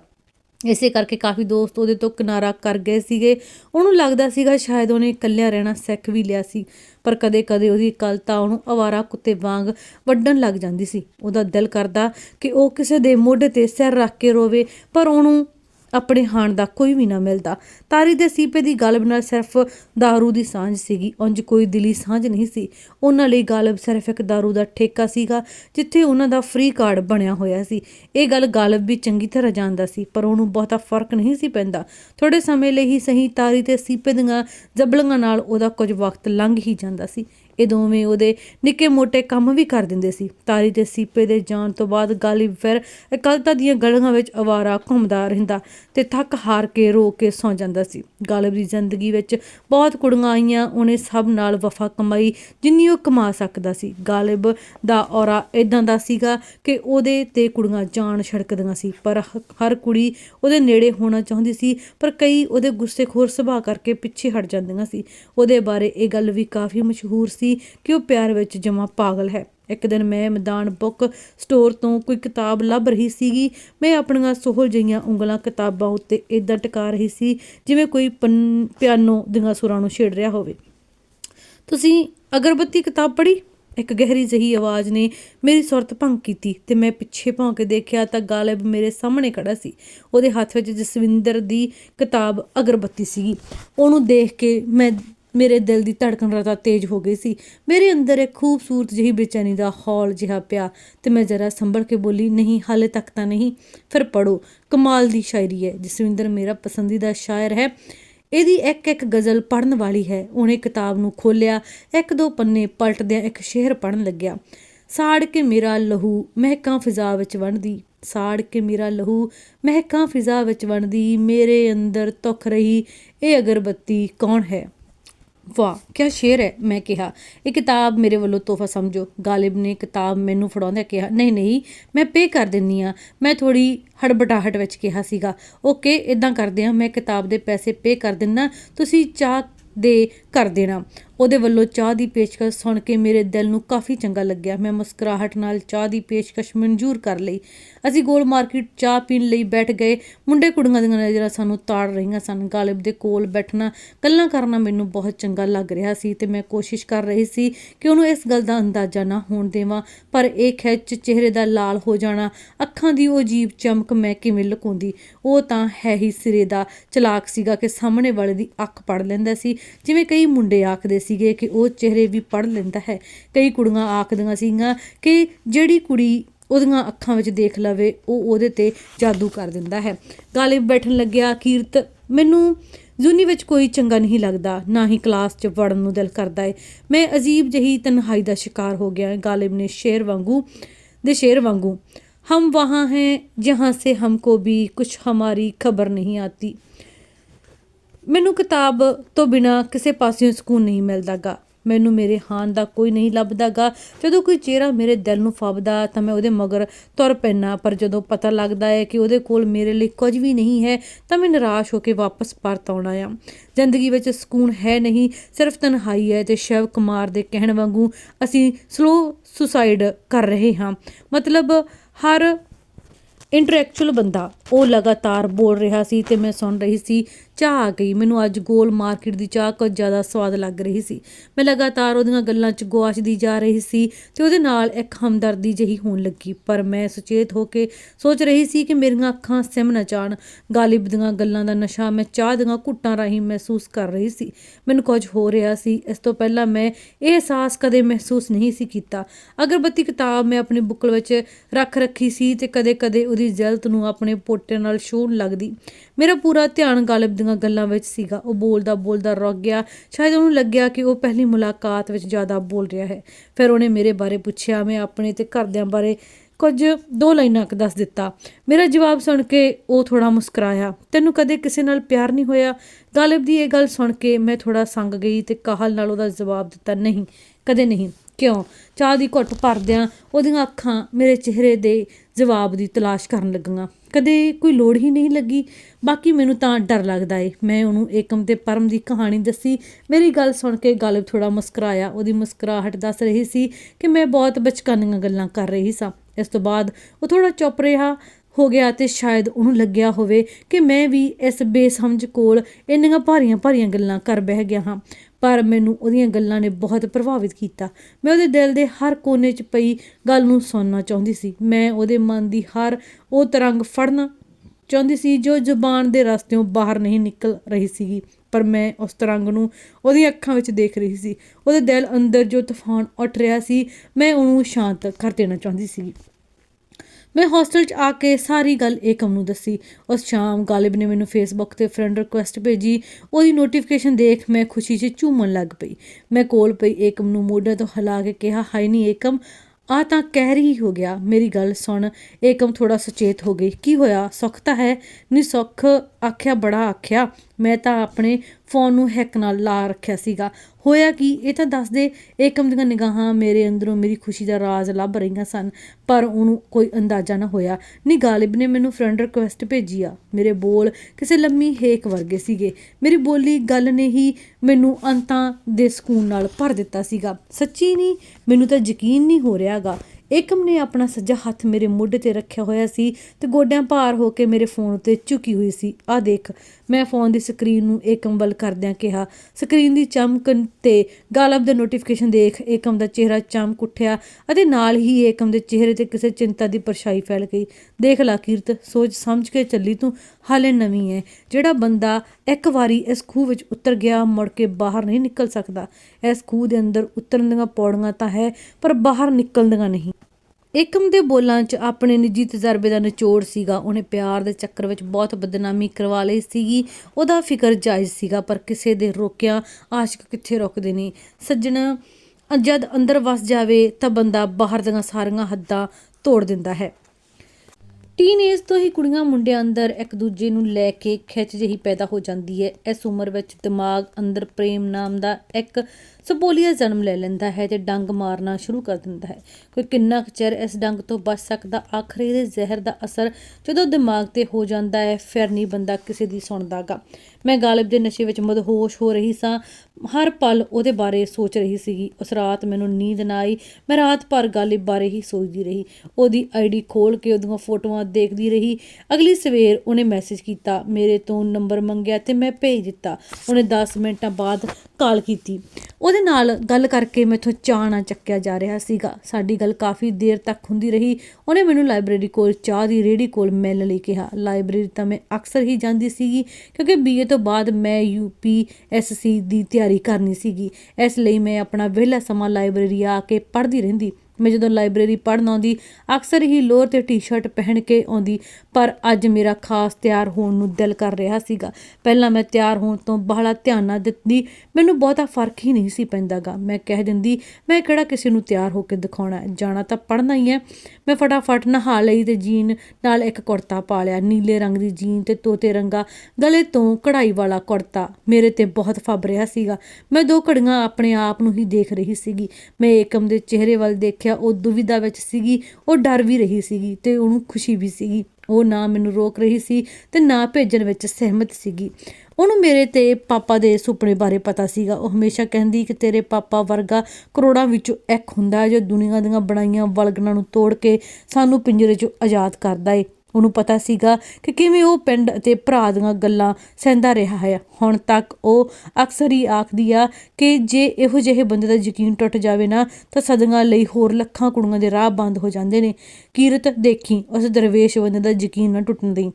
ਇਸੇ ਕਰਕੇ ਕਾਫੀ ਦੋਸਤ ਉਹਦੇ ਤੋਂ ਕਿਨਾਰਾ ਕਰ ਗਏ ਸੀਗੇ। ਉਹਨੂੰ ਲੱਗਦਾ ਸੀਗਾ ਸ਼ਾਇਦ ਉਹਨੇ ਇਕੱਲਿਆਂ ਰਹਿਣਾ ਸਿੱਖ ਵੀ ਲਿਆ ਸੀ, ਪਰ ਕਦੇ-ਕਦੇ ਉਹਦੀ ਇਕਲਤਾ ਉਹਨੂੰ ਅਵਾਰਾ ਕੁੱਤੇ ਵਾਂਗ ਵੱਢਣ ਲੱਗ ਜਾਂਦੀ ਸੀ। ਉਹਦਾ ਦਿਲ ਕਰਦਾ ਕਿ ਉਹ ਕਿਸੇ ਦੇ ਮੋਢੇ ਤੇ ਸਿਰ ਰੱਖ ਕੇ ਰੋਵੇ, ਪਰ ਉਹਨੂੰ ਆਪਣੇ ਹਾਣ ਦਾ ਕੋਈ ਵੀ ਨਾ ਮਿਲਦਾ ਤਾਰੀ ਦੇ ਸੀਪੇ ਦੀ ਗਾਲਬ ਨਾਲ ਸਿਰਫ दारू ਦੀ ਸਾਂਝ ਸੀਗੀ ਉਂਝ ਕੋਈ ਦਿਲੀ ਸਾਂਝ ਨਹੀਂ ਸੀ ਉਹਨਾਂ ਲਈ ਗਾਲਬ ਸਿਰਫ ਇੱਕ दारू ਦਾ ਠੇਕਾ ਸੀਗਾ ਜਿੱਥੇ ਉਹਨਾਂ ਦਾ ਫ੍ਰੀ ਕਾਰਡ ਬਣਿਆ ਹੋਇਆ ਸੀ ਇਹ ਗੱਲ ਗਾਲਬ ਵੀ ਚੰਗੀ ਤਰ੍ਹਾਂ ਜਾਣਦਾ ਸੀ ਪਰ ਉਹਨੂੰ ਬਹੁਤਾ ਫਰਕ ਨਹੀਂ ਸੀ ਪੈਂਦਾ ਥੋੜੇ ਸਮੇਂ ਲਈ ਹੀ ਸਹੀ ਤਾਰੀ ਤੇ ਸੀਪੇ ਦੀਆਂ ਜਬਲੀਆਂ ਨਾਲ ਉਹਦਾ ਕੁਝ ਵਕਤ ਲੰਘ ਹੀ ਜਾਂਦਾ ਸੀ ਇਹ ਦੋਵੇਂ ਉਹਦੇ ਨਿੱਕੇ ਮੋਟੇ ਕੰਮ ਵੀ ਕਰ ਦਿੰਦੇ ਸੀ। ਤਾਰੀ ਤੇ ਸੀਪੇ ਦੇ ਜਾਣ ਤੋਂ ਬਾਅਦ ਗਾਲਿਬ ਫਿਰ ਇਕਲਤਾ ਦੀਆਂ ਗਲੀਆਂ ਵਿੱਚ ਅਵਾਰਾ ਘੁੰਮਦਾ ਰਹਿੰਦਾ ਤੇ ਥੱਕ ਹਾਰ ਕੇ ਰੋ ਕੇ ਸੌਂ ਜਾਂਦਾ ਸੀ। ਗਾਲਿਬ ਦੀ ਜ਼ਿੰਦਗੀ ਵਿੱਚ ਬਹੁਤ ਕੁੜੀਆਂ ਆਈਆਂ, ਉਹਨੇ ਸਭ ਨਾਲ ਵਫਾ ਕਮਾਈ ਜਿੰਨੀ ਉਹ ਕਮਾ ਸਕਦਾ ਸੀ। ਗਾਲਿਬ ਦਾ ਔਰਾ ਇਦਾਂ ਦਾ ਸੀਗਾ ਕਿ ਉਹਦੇ ਤੇ ਕੁੜੀਆਂ ਜਾਣ ਛੜਕਦੀਆਂ ਸੀ, ਪਰ ਹ- ਹਰ ਕੁੜੀ ਉਹਦੇ ਨੇੜੇ ਹੋਣਾ ਚਾਹੁੰਦੀ ਸੀ, ਪਰ ਕਈ ਉਹਦੇ ਗੁੱਸੇਖੋਰ ਸੁਭਾਅ ਕਰਕੇ ਪਿੱਛੇ ਹਟ ਜਾਂਦੀਆਂ ਸੀ। ਉਹਦੇ ਬਾਰੇ ਇਹ ਗੱਲ ਵੀ ਕਾਫੀ ਮਸ਼ਹੂਰ ਸੀ ਕਿ ਉਹ ਪਿਆਰ ਵਿੱਚ ਜਮਾ ਪਾਗਲ ਹੈ। ਇੱਕ ਦਿਨ ਮੈਂ ਮੈਦਾਨ ਬੁੱਕ ਸਟੋਰ ਤੋਂ ਕੋਈ ਕਿਤਾਬ ਲੱਭ ਰਹੀ ਸੀਗੀ। ਮੈਂ ਆਪਣੀਆਂ ਸੋਹਲ ਜਿਹੀਆਂ ਉਂਗਲਾਂ ਕਿਤਾਬਾਂ ਉੱਤੇ ਇਦਾਂ ਟਿਕਾ ਰਹੀ ਸੀ ਜਿਵੇਂ ਕੋਈ ਪਨ- ਪਿਆਨੋ ਦੀਆਂ ਸੁਰਾਂ ਨੂੰ ਛੇੜ ਰਿਹਾ ਹੋਵੇ। ਤੁਸੀਂ ਅਗਰਬੱਤੀ ਕਿਤਾਬ ਪੜ੍ਹੀ? ਇੱਕ ਗਹਿਰੀ ਜਹੀ ਆਵਾਜ਼ ਨੇ ਮੇਰੀ ਸੁਰਤ ਭੰਗ ਕੀਤੀ ਤੇ ਮੈਂ ਪਿੱਛੇ ਭੌਂ ਕੇ ਦੇਖਿਆ ਤਾਂ ਗਾਲਿਬ ਮੇਰੇ ਸਾਹਮਣੇ ਖੜਾ ਸੀ। ਉਹਦੇ ਹੱਥ ਵਿੱਚ ਜਸਵਿੰਦਰ ਦੀ ਕਿਤਾਬ ਅਗਰਬੱਤੀ ਸੀਗੀ। ਉਹਨੂੰ ਦੇਖ ਕੇ ਮੈਂ ਮੇਰੇ ਦਿਲ ਦੀ ਧੜਕਣ ਰਤਾ ਤੇਜ਼ ਹੋ ਗਈ ਸੀ। ਮੇਰੇ ਅੰਦਰ ਇੱਕ ਖੂਬਸੂਰਤ ਜਿਹੀ ਬੇਚੈਨੀ ਦਾ ਹੌਲ ਜਿਹਾ ਪਿਆ ਤੇ ਮੈਂ ਜਰਾ ਸੰਭਲ ਕੇ ਬੋਲੀ, ਨਹੀਂ, ਹਾਲੇ ਤੱਕ ਤਾਂ ਨਹੀਂ। ਫਿਰ ਪੜੋ ਕਮਾਲ ਦੀ ਸ਼ਾਇਰੀ ਹੈ। ਜਸਵਿੰਦਰ ਮੇਰਾ ਪਸੰਦੀਦਾ ਸ਼ਾਇਰ ਹੈ। ਇਹਦੀ ਇੱਕ ਇੱਕ ਗਜ਼ਲ ਪੜਨ ਵਾਲੀ ਹੈ। ਉਹਨੇ ਕਿਤਾਬ ਨੂੰ ਖੋਲ੍ਹਿਆ, ਇੱਕ ਦੋ ਪੰਨੇ ਪਲਟਦਿਆਂ ਇੱਕ ਸ਼ੇਰ ਪੜਨ ਲੱਗਿਆ। ਸਾੜ ਕੇ ਮੇਰਾ ਲਹੂ ਮਹਿਕਾਂ ਫਿਜ਼ਾ ਵਿੱਚ ਵੰਡਦੀ। ਸਾੜ ਕੇ ਮੇਰਾ ਲਹੂ ਮਹਿਕਾਂ ਫਿਜ਼ਾ ਵਿੱਚ ਵੰਡਦੀ। ਮੇਰੇ ਅੰਦਰ ਤੁਖ ਰਹੀ। ਇਹ ਅਗਰਬੱਤੀ ਕੌਣ ਹੈ? ਵਾਹ ਕੀ ਸ਼ੇਰ ਹੈ, ਮੈਂ ਕਿਹਾ। ਇਹ ਕਿਤਾਬ ਮੇਰੇ ਵੱਲੋਂ ਤੋਹਫਾ ਸਮਝੋ। ਗਾਲਿਬ ਨੇ ਕਿਤਾਬ ਮੈਨੂੰ ਫੜਾਉਂਦਿਆਂ ਕਿਹਾ, ਨਹੀਂ ਨਹੀਂ, ਮੈਂ ਪੇ ਕਰ ਦਿੰਨੀ ਆ ਮੈਂ ਥੋੜੀ ਹੜਬਟਾਹਟ ਵਿੱਚ ਕਿਹਾ ਸੀਗਾ। ਓਕੇ ਇਦਾਂ ਕਰਦੇ ਆ ਮੈਂ ਕਿਤਾਬ ਦੇ ਪੈਸੇ ਪੇ ਕਰ ਦਿੰਨਾ ਤੁਸੀਂ ਚਾਹ ਦੇ ਕਰ ਦੇਣਾ। ਉਹਦੇ ਵੱਲੋਂ ਚਾਹ ਦੀ ਪੇਸ਼ਕਸ਼ ਸੁਣ ਕੇ ਮੇਰੇ ਦਿਲ ਨੂੰ ਕਾਫੀ ਚੰਗਾ ਲੱਗਿਆ। ਮੈਂ ਮੁਸਕਰਾਹਟ ਨਾਲ ਚਾਹ ਦੀ ਪੇਸ਼ਕਸ਼ ਮਨਜ਼ੂਰ ਕਰ ਲਈ। ਅਸੀਂ ਗੋਲ ਮਾਰਕੀਟ ਚਾਹ ਪੀਣ ਲਈ ਬੈਠ ਗਏ। ਮੁੰਡੇ ਕੁੜੀਆਂ ਦੀਆਂ ਨਜ਼ਰਾਂ ਸਾਨੂੰ ਤਾੜ ਰਹੀਆਂ ਸਨ। ਗਾਲਿਬ ਦੇ ਕੋਲ ਬੈਠਣਾ, ਗੱਲਾਂ ਕਰਨਾ ਮੈਨੂੰ ਬਹੁਤ ਚੰਗਾ ਲੱਗ ਰਿਹਾ ਸੀ ਤੇ ਮੈਂ ਕੋਸ਼ਿਸ਼ ਕਰ ਰਹੀ ਸੀ ਕਿ ਉਹਨੂੰ ਇਸ ਗੱਲ ਦਾ ਅੰਦਾਜ਼ਾ ਨਾ ਹੋਣ ਦੇਵਾਂ, ਪਰ ਇਹ ਖਿੱਚ ਚਿਹਰੇ ਦਾ ਲਾਲ ਹੋ ਜਾਣਾ, ਅੱਖਾਂ ਦੀ ਉਹ ਅਜੀਬ ਚਮਕ ਮੈਂ ਕਿਵੇਂ ਲੁਕਾਉਂਦੀ। ਉਹ ਤਾਂ ਹੈ ਹੀ ਸਿਰੇ ਦਾ ਚਲਾਕ ਸੀਗਾ ਕਿ ਸਾਹਮਣੇ ਵਾਲੇ ਦੀ ਅੱਖ ਪੜ ਲੈਂਦਾ ਸੀ। ਜਿਵੇਂ ਕਈ ਮੁੰਡੇ ਆਖਦੇ ਸੀ ਸੀਗੇ ਕਿ ਉਹ ਚਿਹਰੇ ਵੀ ਪੜ ਲੈਂਦਾ ਹੈ ਕਈ ਕੁੜੀਆਂ ਆਖਦੀਆਂ ਸੀਗੀਆਂ ਕਿ ਜਿਹੜੀ ਕੁੜੀ ਉਹਦੀਆਂ ਅੱਖਾਂ ਵਿੱਚ ਦੇਖ ਲਵੇ ਉਹ ਉਹਦੇ ਤੇ ਜਾਦੂ ਕਰ ਦਿੰਦਾ ਹੈ ਗਾਲਿਬ ਬੈਠਣ ਲੱਗਿਆ ਕੀਰਤ ਮੈਨੂੰ ਜੂਨੀ ਵਿੱਚ ਕੋਈ ਚੰਗਾ ਨਹੀਂ ਲੱਗਦਾ ਨਾ ਹੀ ਕਲਾਸ 'ਚ ਵੜਨ ਨੂੰ ਦਿਲ ਕਰਦਾ ਏ ਮੈਂ ਅਜੀਬ ਜਹੀ ਤਨਹਾਈ ਦਾ ਸ਼ਿਕਾਰ ਹੋ ਗਿਆ ਗਾਲਿਬ ਨੇ ਸ਼ੇਰ ਵਾਂਗੂ ਦੇ ਸ਼ੇਰ ਵਾਂਗੂ हम वहाँ हैं जहाँ से हमको भी कुछ हमारी खबर नहीं आती ਮੈਨੂੰ ਕਿਤਾਬ ਤੋਂ ਬਿਨਾ ਕਿਸੇ ਪਾਸਿਓਂ ਸਕੂਨ ਨਹੀਂ ਮਿਲਦਾਗਾ। ਮੈਨੂੰ ਮੇਰੇ ਹਾਨ ਦਾ ਕੋਈ ਨਹੀਂ ਲੱਭਦਾਗਾ। ਜਦੋਂ ਕੋਈ ਚਿਹਰਾ ਮੇਰੇ ਦਿਲ ਨੂੰ ਫੱਬਦਾ ਤਾਂ ਮੈਂ ਉਹਦੇ ਮਗਰ ਤੁਰ ਪੈਣਾ ਪਰ ਜਦੋਂ ਪਤਾ ਲੱਗਦਾ ਹੈ ਕਿ ਉਹਦੇ ਕੋਲ ਮੇਰੇ ਲਈ ਕੁਝ ਵੀ ਨਹੀਂ ਹੈ, ਤਾਂ ਮੈਂ ਨਿਰਾਸ਼ ਹੋ ਕੇ ਵਾਪਸ ਪਰਤ ਆਉਣਾ ਆ ਜ਼ਿੰਦਗੀ ਵਿੱਚ ਸਕੂਨ ਹੈ ਨਹੀਂ, ਸਿਰਫ ਤਨਹਾਈ ਹੈ ਤੇ ਸ਼ਿਵ ਕੁਮਾਰ ਦੇ ਕਹਿਣ ਵਾਂਗੂ ਅਸੀਂ ਸਲੋ ਸੁਸਾਈਡ ਕਰ ਰਹੇ ਹਾਂ। ਮਤਲਬ ਹਰ ਇੰਟਰੈਕਚੁਅਲ ਬੰਦਾ, ਉਹ ਲਗਾਤਾਰ ਬੋਲ ਰਿਹਾ ਸੀ ਤੇ ਮੈਂ ਸੁਣ ਰਹੀ ਸੀ ਚਾਹ ਆ ਗਈ। ਮੈਨੂੰ ਅੱਜ ਗੋਲ ਮਾਰਕੀਟ ਦੀ ਚਾਹ ਕੁਝ ਜ਼ਿਆਦਾ ਸਵਾਦ ਲੱਗ ਰਹੀ ਸੀ। ਮੈਂ ਲਗਾਤਾਰ ਉਹਦੀਆਂ ਗੱਲਾਂ 'ਚ ਗੁਆਚਦੀ ਜਾ ਰਹੀ ਸੀ ਤੇ ਉਹਦੇ ਨਾਲ ਇੱਕ ਹਮਦਰਦੀ ਜਿਹੀ ਹੋਣ ਲੱਗੀ। ਪਰ ਮੈਂ ਸੁਚੇਤ ਹੋ ਕੇ ਸੋਚ ਰਹੀ ਸੀ ਕਿ ਮੇਰੀਆਂ ਅੱਖਾਂ ਸਿਮ ਨਾ ਜਾਣ। ਗਾਲਿਬ ਦੀਆਂ ਗੱਲਾਂ ਦਾ ਨਸ਼ਾ ਮੈਂ ਚਾਹ ਦੀਆਂ ਘੁੱਟਾਂ ਰਾਹੀਂ ਮਹਿਸੂਸ ਕਰ ਰਹੀ ਸੀ। ਮੈਨੂੰ ਕੁਝ ਹੋ ਰਿਹਾ ਸੀ। ਇਸ ਤੋਂ ਪਹਿਲਾਂ ਮੈਂ ਇਹ ਅਹਿਸਾਸ ਕਦੇ ਮਹਿਸੂਸ ਨਹੀਂ ਸੀ ਕੀਤਾ। ਅਗਰਬੱਤੀ ਕਿਤਾਬ ਮੈਂ ਆਪਣੀ ਬੁੱਕਲ ਵਿੱਚ ਰੱਖ ਰੱਖੀ ਸੀ ਤੇ ਕਦੇ-ਕਦੇ ਉਹਦੀ ਜਲਤ ਨੂੰ ਆਪਣੇ ਪੋਟੇ ਨਾਲ ਛੂਹਣ ਲੱਗਦੀ। ਮੇਰਾ ਪੂਰਾ ਧਿਆਨ ਗਾਲਿਬ ਦੀਆਂ ਗੱਲਾਂ ਵਿੱਚ ਸੀਗਾ। ਉਹ ਬੋਲਦਾ ਬੋਲਦਾ ਰੁਕ ਗਿਆ। ਸ਼ਾਇਦ ਉਹਨੂੰ ਲੱਗਿਆ ਕਿ ਉਹ ਪਹਿਲੀ ਮੁਲਾਕਾਤ ਵਿੱਚ ਜ਼ਿਆਦਾ ਬੋਲ ਰਿਹਾ ਹੈ। ਫਿਰ ਉਹਨੇ ਮੇਰੇ ਬਾਰੇ ਪੁੱਛਿਆ, ਮੈਂ ਆਪਣੇ ਤੇ ਘਰਦਿਆਂ ਬਾਰੇ ਕੁਝ ਦੋ ਲਾਈਨਾਂ ਕ ਦੱਸ ਦਿੱਤਾ। ਮੇਰਾ ਜਵਾਬ ਸੁਣ ਕੇ ਉਹ ਥੋੜਾ ਮੁਸਕਰਾਇਆ। ਤੈਨੂੰ ਕਦੇ ਕਿਸੇ ਨਾਲ ਪਿਆਰ ਨਹੀਂ ਹੋਇਆ? ਗਾਲਿਬ ਦੀ ਇਹ ਗੱਲ ਸੁਣ ਕੇ ਮੈਂ ਥੋੜਾ ਸੰਗ ਗਈ ਤੇ ਕਾਹਲ ਨਾਲ ਉਹਦਾ ਜਵਾਬ ਦਿੱਤਾ, ਨਹੀਂ, ਕਦੇ ਨਹੀਂ। ਕਿਉਂ? ਚਾਹ ਦੀ ਘੁੱਟ ਭਰਦਿਆਂ ਉਹਦੀਆਂ ਅੱਖਾਂ ਮੇਰੇ ਚਿਹਰੇ ਦੇ ਜਵਾਬ ਦੀ ਤਲਾਸ਼ ਕਰਨ ਲੱਗੀਆਂ। ਕਦੇ ਕੋਈ ਲੋੜ ਹੀ ਨਹੀਂ ਲੱਗੀ। ਬਾਕੀ ਮੈਨੂੰ ਤਾਂ ਡਰ ਲੱਗਦਾ ਏ। ਮੈਂ ਉਹਨੂੰ ਏਕਮ ਤੇ ਪਰਮ ਦੀ ਕਹਾਣੀ ਦੱਸੀ। ਮੇਰੀ ਗੱਲ ਸੁਣ ਕੇ ਗਾਲਿਬ ਥੋੜਾ ਮੁਸਕਰਾਇਆ। ਉਹਦੀ ਮੁਸਕਰਾਹਟ ਦੱਸ ਰਹੀ ਸੀ ਕਿ ਮੈਂ ਬਹੁਤ ਬਚਕਾਨੀਆਂ ਗੱਲਾਂ ਕਰ ਰਹੀ ਸਾਂ। ਇਸ ਤੋਂ ਬਾਅਦ ਉਹ ਥੋੜਾ ਚੁੱਪ ਰਿਹਾ। ਹੋ ਗਿਆ ਤੇ ਸ਼ਾਇਦ ਉਹਨੂੰ ਲੱਗਿਆ ਹੋਵੇ ਕਿ ਮੈਂ ਵੀ ਇਸ ਬੇਸਮਝ ਕੋਲ ਇੰਨੀਆਂ ਭਾਰੀਆਂ ਭਾਰੀਆਂ ਗੱਲਾਂ ਕਰ ਬਹਿ ਗਿਆ ਹਾਂ। ਪਰ ਮੈਨੂੰ ਉਹਦੀਆਂ ਗੱਲਾਂ ਨੇ ਬਹੁਤ ਪ੍ਰਭਾਵਿਤ ਕੀਤਾ। ਮੈਂ ਉਹਦੇ ਦਿਲ ਦੇ ਹਰ ਕੋਨੇ 'ਚ ਪਈ ਗੱਲ ਨੂੰ ਸੁਣਨਾ ਚਾਹੁੰਦੀ ਸੀ। ਮੈਂ ਉਹਦੇ ਮਨ ਦੀ ਹਰ ਉਹ ਤਰੰਗ ਫੜਨਾ ਚਾਹੁੰਦੀ ਸੀ ਜੋ ਜ਼ੁਬਾਨ ਦੇ ਰਸਤਿਓਂ ਬਾਹਰ ਨਹੀਂ ਨਿਕਲ ਰਹੀ ਸੀਗੀ। ਪਰ ਮੈਂ ਉਸ ਤਰੰਗ ਨੂੰ ਉਹਦੀਆਂ ਅੱਖਾਂ ਵਿੱਚ ਦੇਖ ਰਹੀ ਸੀ। ਉਹਦੇ ਦਿਲ ਅੰਦਰ ਜੋ ਤੂਫਾਨ ਉੱਠ ਰਿਹਾ ਸੀ, ਮੈਂ ਉਹਨੂੰ ਸ਼ਾਂਤ ਕਰ ਦੇਣਾ ਚਾਹੁੰਦੀ ਸੀ ਮੈਂ ਹੋਸਟਲ 'ਚ ਆ ਕੇ ਸਾਰੀ ਗੱਲ ਏਕਮ ਨੂੰ ਦੱਸੀ। ਉਸ ਸ਼ਾਮ ਗਾਲਿਬ ਨੇ ਮੈਨੂੰ ਫੇਸਬੁੱਕ ਤੇ ਫਰੈਂਡ ਰਿਕੁਐਸਟ ਭੇਜੀ। ਉਹਦੀ ਨੋਟੀਫਿਕੇਸ਼ਨ ਦੇਖ ਮੈਂ ਖੁਸ਼ੀ 'ਚ ਝੂਮਣ ਲੱਗ ਪਈ। ਮੈਂ ਕੋਲ ਪਈ ਏਕਮ ਨੂੰ ਮੋਢੇ ਤੋਂ ਹਿਲਾ ਕੇ ਕਿਹਾ ਹਾਈ ਨਹੀਂ ਏਕਮ ਆ ਤਾਂ ਕਹਿ ਰਹੀ ਹੋ ਗਿਆ। ਮੇਰੀ ਗੱਲ ਸੁਣ ਏਕਮ ਥੋੜਾ ਸੁਚੇਤ ਹੋ ਗਈ। ਕੀ ਹੋਇਆ? ਸੁੱਖ ਤਾਂ ਹੈ। ਨਹੀਂ ਸੁੱਖ ਆਖਿਆ, ਬੜਾ ਆਖਿਆ। ਮੈਂ ਤਾਂ ਆਪਣੇ ਫੋਨ ਨੂੰ ਹੈਕ ਨਾਲ ਲਾ ਰੱਖਿਆ ਸੀਗਾ। ਹੋਇਆ ਕਿ, ਇਹ ਤਾਂ ਦੱਸਦੇ ਏਕਮ ਦੀਆਂ ਨਿਗਾਹਾਂ ਮੇਰੇ ਅੰਦਰੋਂ ਮੇਰੀ ਖੁਸ਼ੀ ਦਾ ਰਾਜ਼ ਲੱਭ ਰਹੀਆਂ ਸਨ, ਪਰ ਉਹਨੂੰ ਕੋਈ ਅੰਦਾਜ਼ਾ ਨਾ ਹੋਇਆ। ਨਹੀਂ ਗਾਲਿਬ ਨੇ ਮੈਨੂੰ ਫਰੈਂਡ ਰਿਕੁਐਸਟ ਭੇਜੀ ਆ। ਮੇਰੇ ਬੋਲ ਕਿਸੇ ਲੰਮੀ ਹੇਕ ਵਰਗੇ ਸੀਗੇ। ਮੇਰੀ ਬੋਲੀ ਗੱਲ ਨੇ ਹੀ ਮੈਨੂੰ ਅੰਤਾਂ ਦੇ ਸਕੂਨ ਨਾਲ ਭਰ ਦਿੱਤਾ ਸੀਗਾ। ਸੱਚੀ ਨਹੀਂ ਮੈਨੂੰ ਤਾਂ ਯਕੀਨ ਨਹੀਂ ਹੋ ਰਿਹਾਗਾ। ਏਕਮ ਨੇ ਆਪਣਾ ਸੱਜਾ ਹੱਥ ਮੇਰੇ ਮੋਢੇ ਤੇ ਰੱਖਿਆ ਹੋਇਆ ਸੀ ਤੇ ਗੋਡਿਆਂ ਭਾਰ ਹੋ ਕੇ ਮੇਰੇ ਫੋਨ ਉੱਤੇ ਝੁਕੀ ਹੋਈ ਸੀ। ਆ ਦੇਖ ਮੈਂ ਫੋਨ ਦੀ ਸਕਰੀਨ ਨੂੰ ਏਕਮ ਵੱਲ ਕਰਦਿਆਂ ਕਿਹਾ ਸਕਰੀਨ ਦੀ ਚਮਕਣ ਤੇ ਗਾਲਬ ਦੇ ਨੋਟੀਫਿਕੇਸ਼ਨ ਦੇਖ ਏਕਮ ਦਾ ਚਿਹਰਾ ਚਮਕ ਉੱਠਿਆ ਅਤੇ ਨਾਲ ਹੀ ਏਕਮ ਦੇ ਚਿਹਰੇ ਤੇ ਕਿਸੇ ਚਿੰਤਾ ਦੀ ਪਰਛਾਈ ਫੈਲ ਗਈ। ਦੇਖ ਲਾ ਕੀਰਤ, ਸੋਚ ਸਮਝ ਕੇ ਚੱਲੀ ਤੂੰ, ਹਾਲੇ ਨਵੀਂ ਹੈ ਜਿਹੜਾ ਬੰਦਾ ਇੱਕ ਵਾਰੀ ਇਸ ਖੂਹ ਵਿੱਚ ਉਤਰ ਗਿਆ, ਮੁੜ ਕੇ ਬਾਹਰ ਨਹੀਂ ਨਿਕਲ ਸਕਦਾ। ਇਸ ਖੂਹ ਦੇ ਅੰਦਰ ਉਤਰਨ ਦੀਆਂ ਪੌੜੀਆਂ ਤਾਂ ਹੈ, ਪਰ ਬਾਹਰ ਨਿਕਲਣ ਦੀਆਂ ਨਹੀਂ। ਏਕਮ ਦੇ ਬੋਲਾਂ 'ਚ ਆਪਣੇ ਨਿੱਜੀ ਤਜਰਬੇ ਦਾ ਨਿਚੋੜ ਸੀਗਾ। ਉਹਨੇ ਪਿਆਰ ਦੇ ਚੱਕਰ ਵਿੱਚ ਬਹੁਤ ਬਦਨਾਮੀ ਕਰਵਾ ਲਈ ਸੀਗੀ। ਉਹਦਾ ਫਿਕਰ ਜਾਇਜ਼ ਸੀਗਾ, ਪਰ ਕਿਸੇ ਦੇ ਰੋਕਿਆ ਆਸ਼ਿਕ ਕਿੱਥੇ ਰੁਕਦੇ ਨੇ? ਸੱਜਣ, ਜਦ ਅੰਦਰ ਵਸ ਜਾਵੇ ਤਾਂ ਬੰਦਾ ਬਾਹਰ ਦੀਆਂ ਸਾਰੀਆਂ ਹੱਦਾਂ ਤੋੜ ਦਿੰਦਾ ਹੈ। ਟੀਨੇਜ ਤੋਂ ਹੀ ਕੁੜੀਆਂ ਮੁੰਡਿਆਂ ਅੰਦਰ ਇੱਕ ਦੂਜੇ ਨੂੰ ਲੈ ਕੇ ਖਿੱਚ ਜਿਹੀ ਪੈਦਾ ਹੋ ਜਾਂਦੀ ਹੈ। ਇਸ ਉਮਰ ਵਿੱਚ ਦਿਮਾਗ ਅੰਦਰ ਪ੍ਰੇਮ ਨਾਮ ਦਾ ਇੱਕ ਸਪੋਲੀਆ ਜਨਮ ਲੈ ਲੈਂਦਾ ਹੈ ਤੇ ਡੰਗ ਮਾਰਨਾ ਸ਼ੁਰੂ ਕਰ ਦਿੰਦਾ ਹੈ। ਕੋਈ ਕਿੰਨਾ ਕੁ ਚਿਰ ਇਸ ਡੰਗ ਤੋਂ ਬਚ ਸਕਦਾ, ਆਖਰ ਇਹਦੇ ਜ਼ਹਿਰ ਦਾ ਅਸਰ ਜਦੋਂ ਦਿਮਾਗ ਤੇ ਹੋ ਜਾਂਦਾ ਹੈ, ਫਿਰ ਨਹੀਂ ਬੰਦਾ ਕਿਸੇ ਦੀ ਸੁਣਦਾਗਾ। ਮੈਂ ਗਾਲਿਬ ਦੇ ਨਸ਼ੇ ਵਿੱਚ ਮਦਹੋਸ਼ ਹੋ ਰਹੀ ਸਾਂ। ਹਰ ਪਲ ਉਹਦੇ ਬਾਰੇ ਸੋਚ ਰਹੀ ਸੀਗੀ। ਉਸ ਰਾਤ ਮੈਨੂੰ ਨੀਂਦ ਨਾ ਆਈ। ਮੈਂ ਰਾਤ ਭਰ ਗਾਲਿਬ ਬਾਰੇ ਹੀ ਸੋਚਦੀ ਰਹੀ। ਉਹਦੀ ਆਈਡੀ ਖੋਲ ਕੇ ਉਹਦੀਆਂ ਫੋਟੋਆਂ ਦੇਖਦੀ ਰਹੀ। ਅਗਲੀ ਸਵੇਰ ਉਹਨੇ ਮੈਸੇਜ ਕੀਤਾ, ਮੇਰੇ ਤੋਂ ਨੰਬਰ ਮੰਗਿਆ ਤੇ ਮੈਂ ਭੇਜ ਦਿੱਤਾ। ਉਹਨੇ 10 ਮਿੰਟਾਂ ਬਾਅਦ ਕਾਲ ਕੀਤੀ। ਉਹਦੇ ਨਾਲ ਗੱਲ ਕਰਕੇ ਮੈਥੋਂ ਚਾਹ ਨਾ ਚੱਕਿਆ ਜਾ ਰਿਹਾ ਸੀਗਾ। ਸਾਡੀ ਗੱਲ ਕਾਫੀ ਦੇਰ ਤੱਕ ਹੁੰਦੀ ਰਹੀ। ਉਹਨੇ ਮੈਨੂੰ ਲਾਇਬ੍ਰੇਰੀ ਕੋਲ ਚਾਹ ਦੀ ਰੇੜੀ ਕੋਲ ਮਿਲਣ ਲਈ ਕਿਹਾ। ਲਾਇਬ੍ਰੇਰੀ ਤਾਂ ਮੈਂ ਅਕਸਰ ਹੀ ਜਾਂਦੀ ਸੀਗੀ, ਕਿਉਂਕਿ ਬੀਏ ਤੋਂ ਬਾਅਦ ਮੈਂ ਯੂਪੀਐਸਸੀ ਦੀ ਤਿਆਰੀ ਕਰਨੀ ਸੀਗੀ। ਇਸ ਲਈ ਮੈਂ ਆਪਣਾ ਵਿਹਲਾ ਸਮਾਂ ਲਾਇਬ੍ਰੇਰੀ ਆ ਕੇ ਪੜ੍ਹਦੀ ਰਹਿੰਦੀ। ਮੈਂ ਜਦੋਂ ਲਾਇਬ੍ਰੇਰੀ ਪੜ੍ਹਨ ਆਉਂਦੀ, ਅਕਸਰ ਹੀ ਲੋਅਰ ਤੇ ਟੀ-ਸ਼ਰਟ ਪਹਿਨ ਕੇ ਆਉਂਦੀ, ਪਰ ਅੱਜ ਮੇਰਾ ਖਾਸ ਤਿਆਰ ਹੋਣ ਨੂੰ ਦਿਲ ਕਰ ਰਿਹਾ ਸੀਗਾ। ਪਹਿਲਾਂ ਮੈਂ ਤਿਆਰ ਹੋਣ ਤੋਂ ਬਾਹਲਾ ਧਿਆਨ ਨਾ ਦਿੱਤੀ ਮੈਨੂੰ ਬਹੁਤਾ ਫ਼ਰਕ ਹੀ ਨਹੀਂ ਸੀ ਪੈਂਦਾਗਾ। ਮੈਂ ਕਹਿ ਦਿੰਦੀ, ਮੈਂ ਕਿਹੜਾ ਕਿਸੇ ਨੂੰ ਤਿਆਰ ਹੋ ਕੇ ਦਿਖਾਉਣਾ ਜਾਣਾ ਤਾਂ ਪੜ੍ਹਨਾ ਹੀ ਹੈ। ਮੈਂ ਫਟਾਫਟ ਨਹਾ ਲਈ ਤੇ ਜੀਨ ਨਾਲ ਇੱਕ ਕੁੜਤਾ ਪਾ ਲਿਆ। ਨੀਲੇ ਰੰਗ ਦੀ ਜੀਨ ਤੇ ਤੋਤੇ ਰੰਗਾ, ਗਲੇ ਤੋਂ ਕਢਾਈ ਵਾਲਾ ਕੁੜਤਾ ਮੇਰੇ ਤੇ ਬਹੁਤ ਫੱਬ ਰਿਹਾ ਸੀਗਾ। ਮੈਂ ਦੋ ਘੜੀਆਂ ਆਪਣੇ ਆਪ ਨੂੰ ਹੀ ਦੇਖ ਰਹੀ ਸੀਗੀ। ਮੈਂ ਏਕਮ ਦੇ ਚਿਹਰੇ ਵੱਲ ਦੇਖਿਆ ਉਹ ਦੁਵਿਧਾ ਵਿੱਚ ਸੀਗੀ, ਉਹ ਡਰ ਵੀ ਰਹੀ ਸੀਗੀ ਤੇ ਉਹਨੂੰ ਖੁਸ਼ੀ ਵੀ ਸੀਗੀ। ਉਹ ਨਾ ਮੈਨੂੰ ਰੋਕ ਰਹੀ ਸੀ ਤੇ ਨਾ ਭੇਜਣ ਵਿੱਚ ਸਹਿਮਤ ਸੀਗੀ। ਉਹਨੂੰ ਮੇਰੇ ਤੇ ਪਾਪਾ ਦੇ ਸੁਪਨੇ ਬਾਰੇ ਪਤਾ ਸੀਗਾ। ਉਹ ਹਮੇਸ਼ਾ ਕਹਿੰਦੀ ਕਿ ਤੇਰੇ ਪਾਪਾ ਵਰਗਾ ਕਰੋੜਾਂ ਵਿੱਚੋਂ ਇੱਕ ਹੁੰਦਾ ਹੈ ਜੋ ਦੁਨੀਆ ਦੀਆਂ ਬਣਾਈਆਂ ਵਲਗਣਾਂ ਨੂੰ ਤੋੜ ਕੇ ਸਾਨੂੰ ਪਿੰਜਰੇ 'ਚੋਂ ਆਜ਼ਾਦ ਕਰਦਾ ਏ। ਉਹਨੂੰ ਪਤਾ ਸੀਗਾ ਕਿ ਕਿਵੇਂ ਉਹ ਪਿੰਡ ਅਤੇ ਭਰਾ ਦੀਆਂ ਗੱਲਾਂ ਸਹਿੰਦਾ ਰਿਹਾ ਹੈ। ਹੁਣ ਤੱਕ ਉਹ ਅਕਸਰ ਹੀ ਆਖਦੀ ਆ ਕਿ ਜੇ ਇਹੋ ਜਿਹੇ ਬੰਦੇ ਦਾ ਯਕੀਨ ਟੁੱਟ ਜਾਵੇ ਨਾ, ਤਾਂ ਸਦੀਆਂ ਲਈ ਹੋਰ ਲੱਖਾਂ ਕੁੜੀਆਂ ਦੇ ਰਾਹ ਬੰਦ ਹੋ ਜਾਂਦੇ ਨੇ। ਕੀਰਤ ਦੇਖੀ, ਉਸ ਦਰਵੇਸ਼ ਬੰਦੇ ਦਾ ਯਕੀਨ ਨਾ ਟੁੱਟਣ ਦੀ।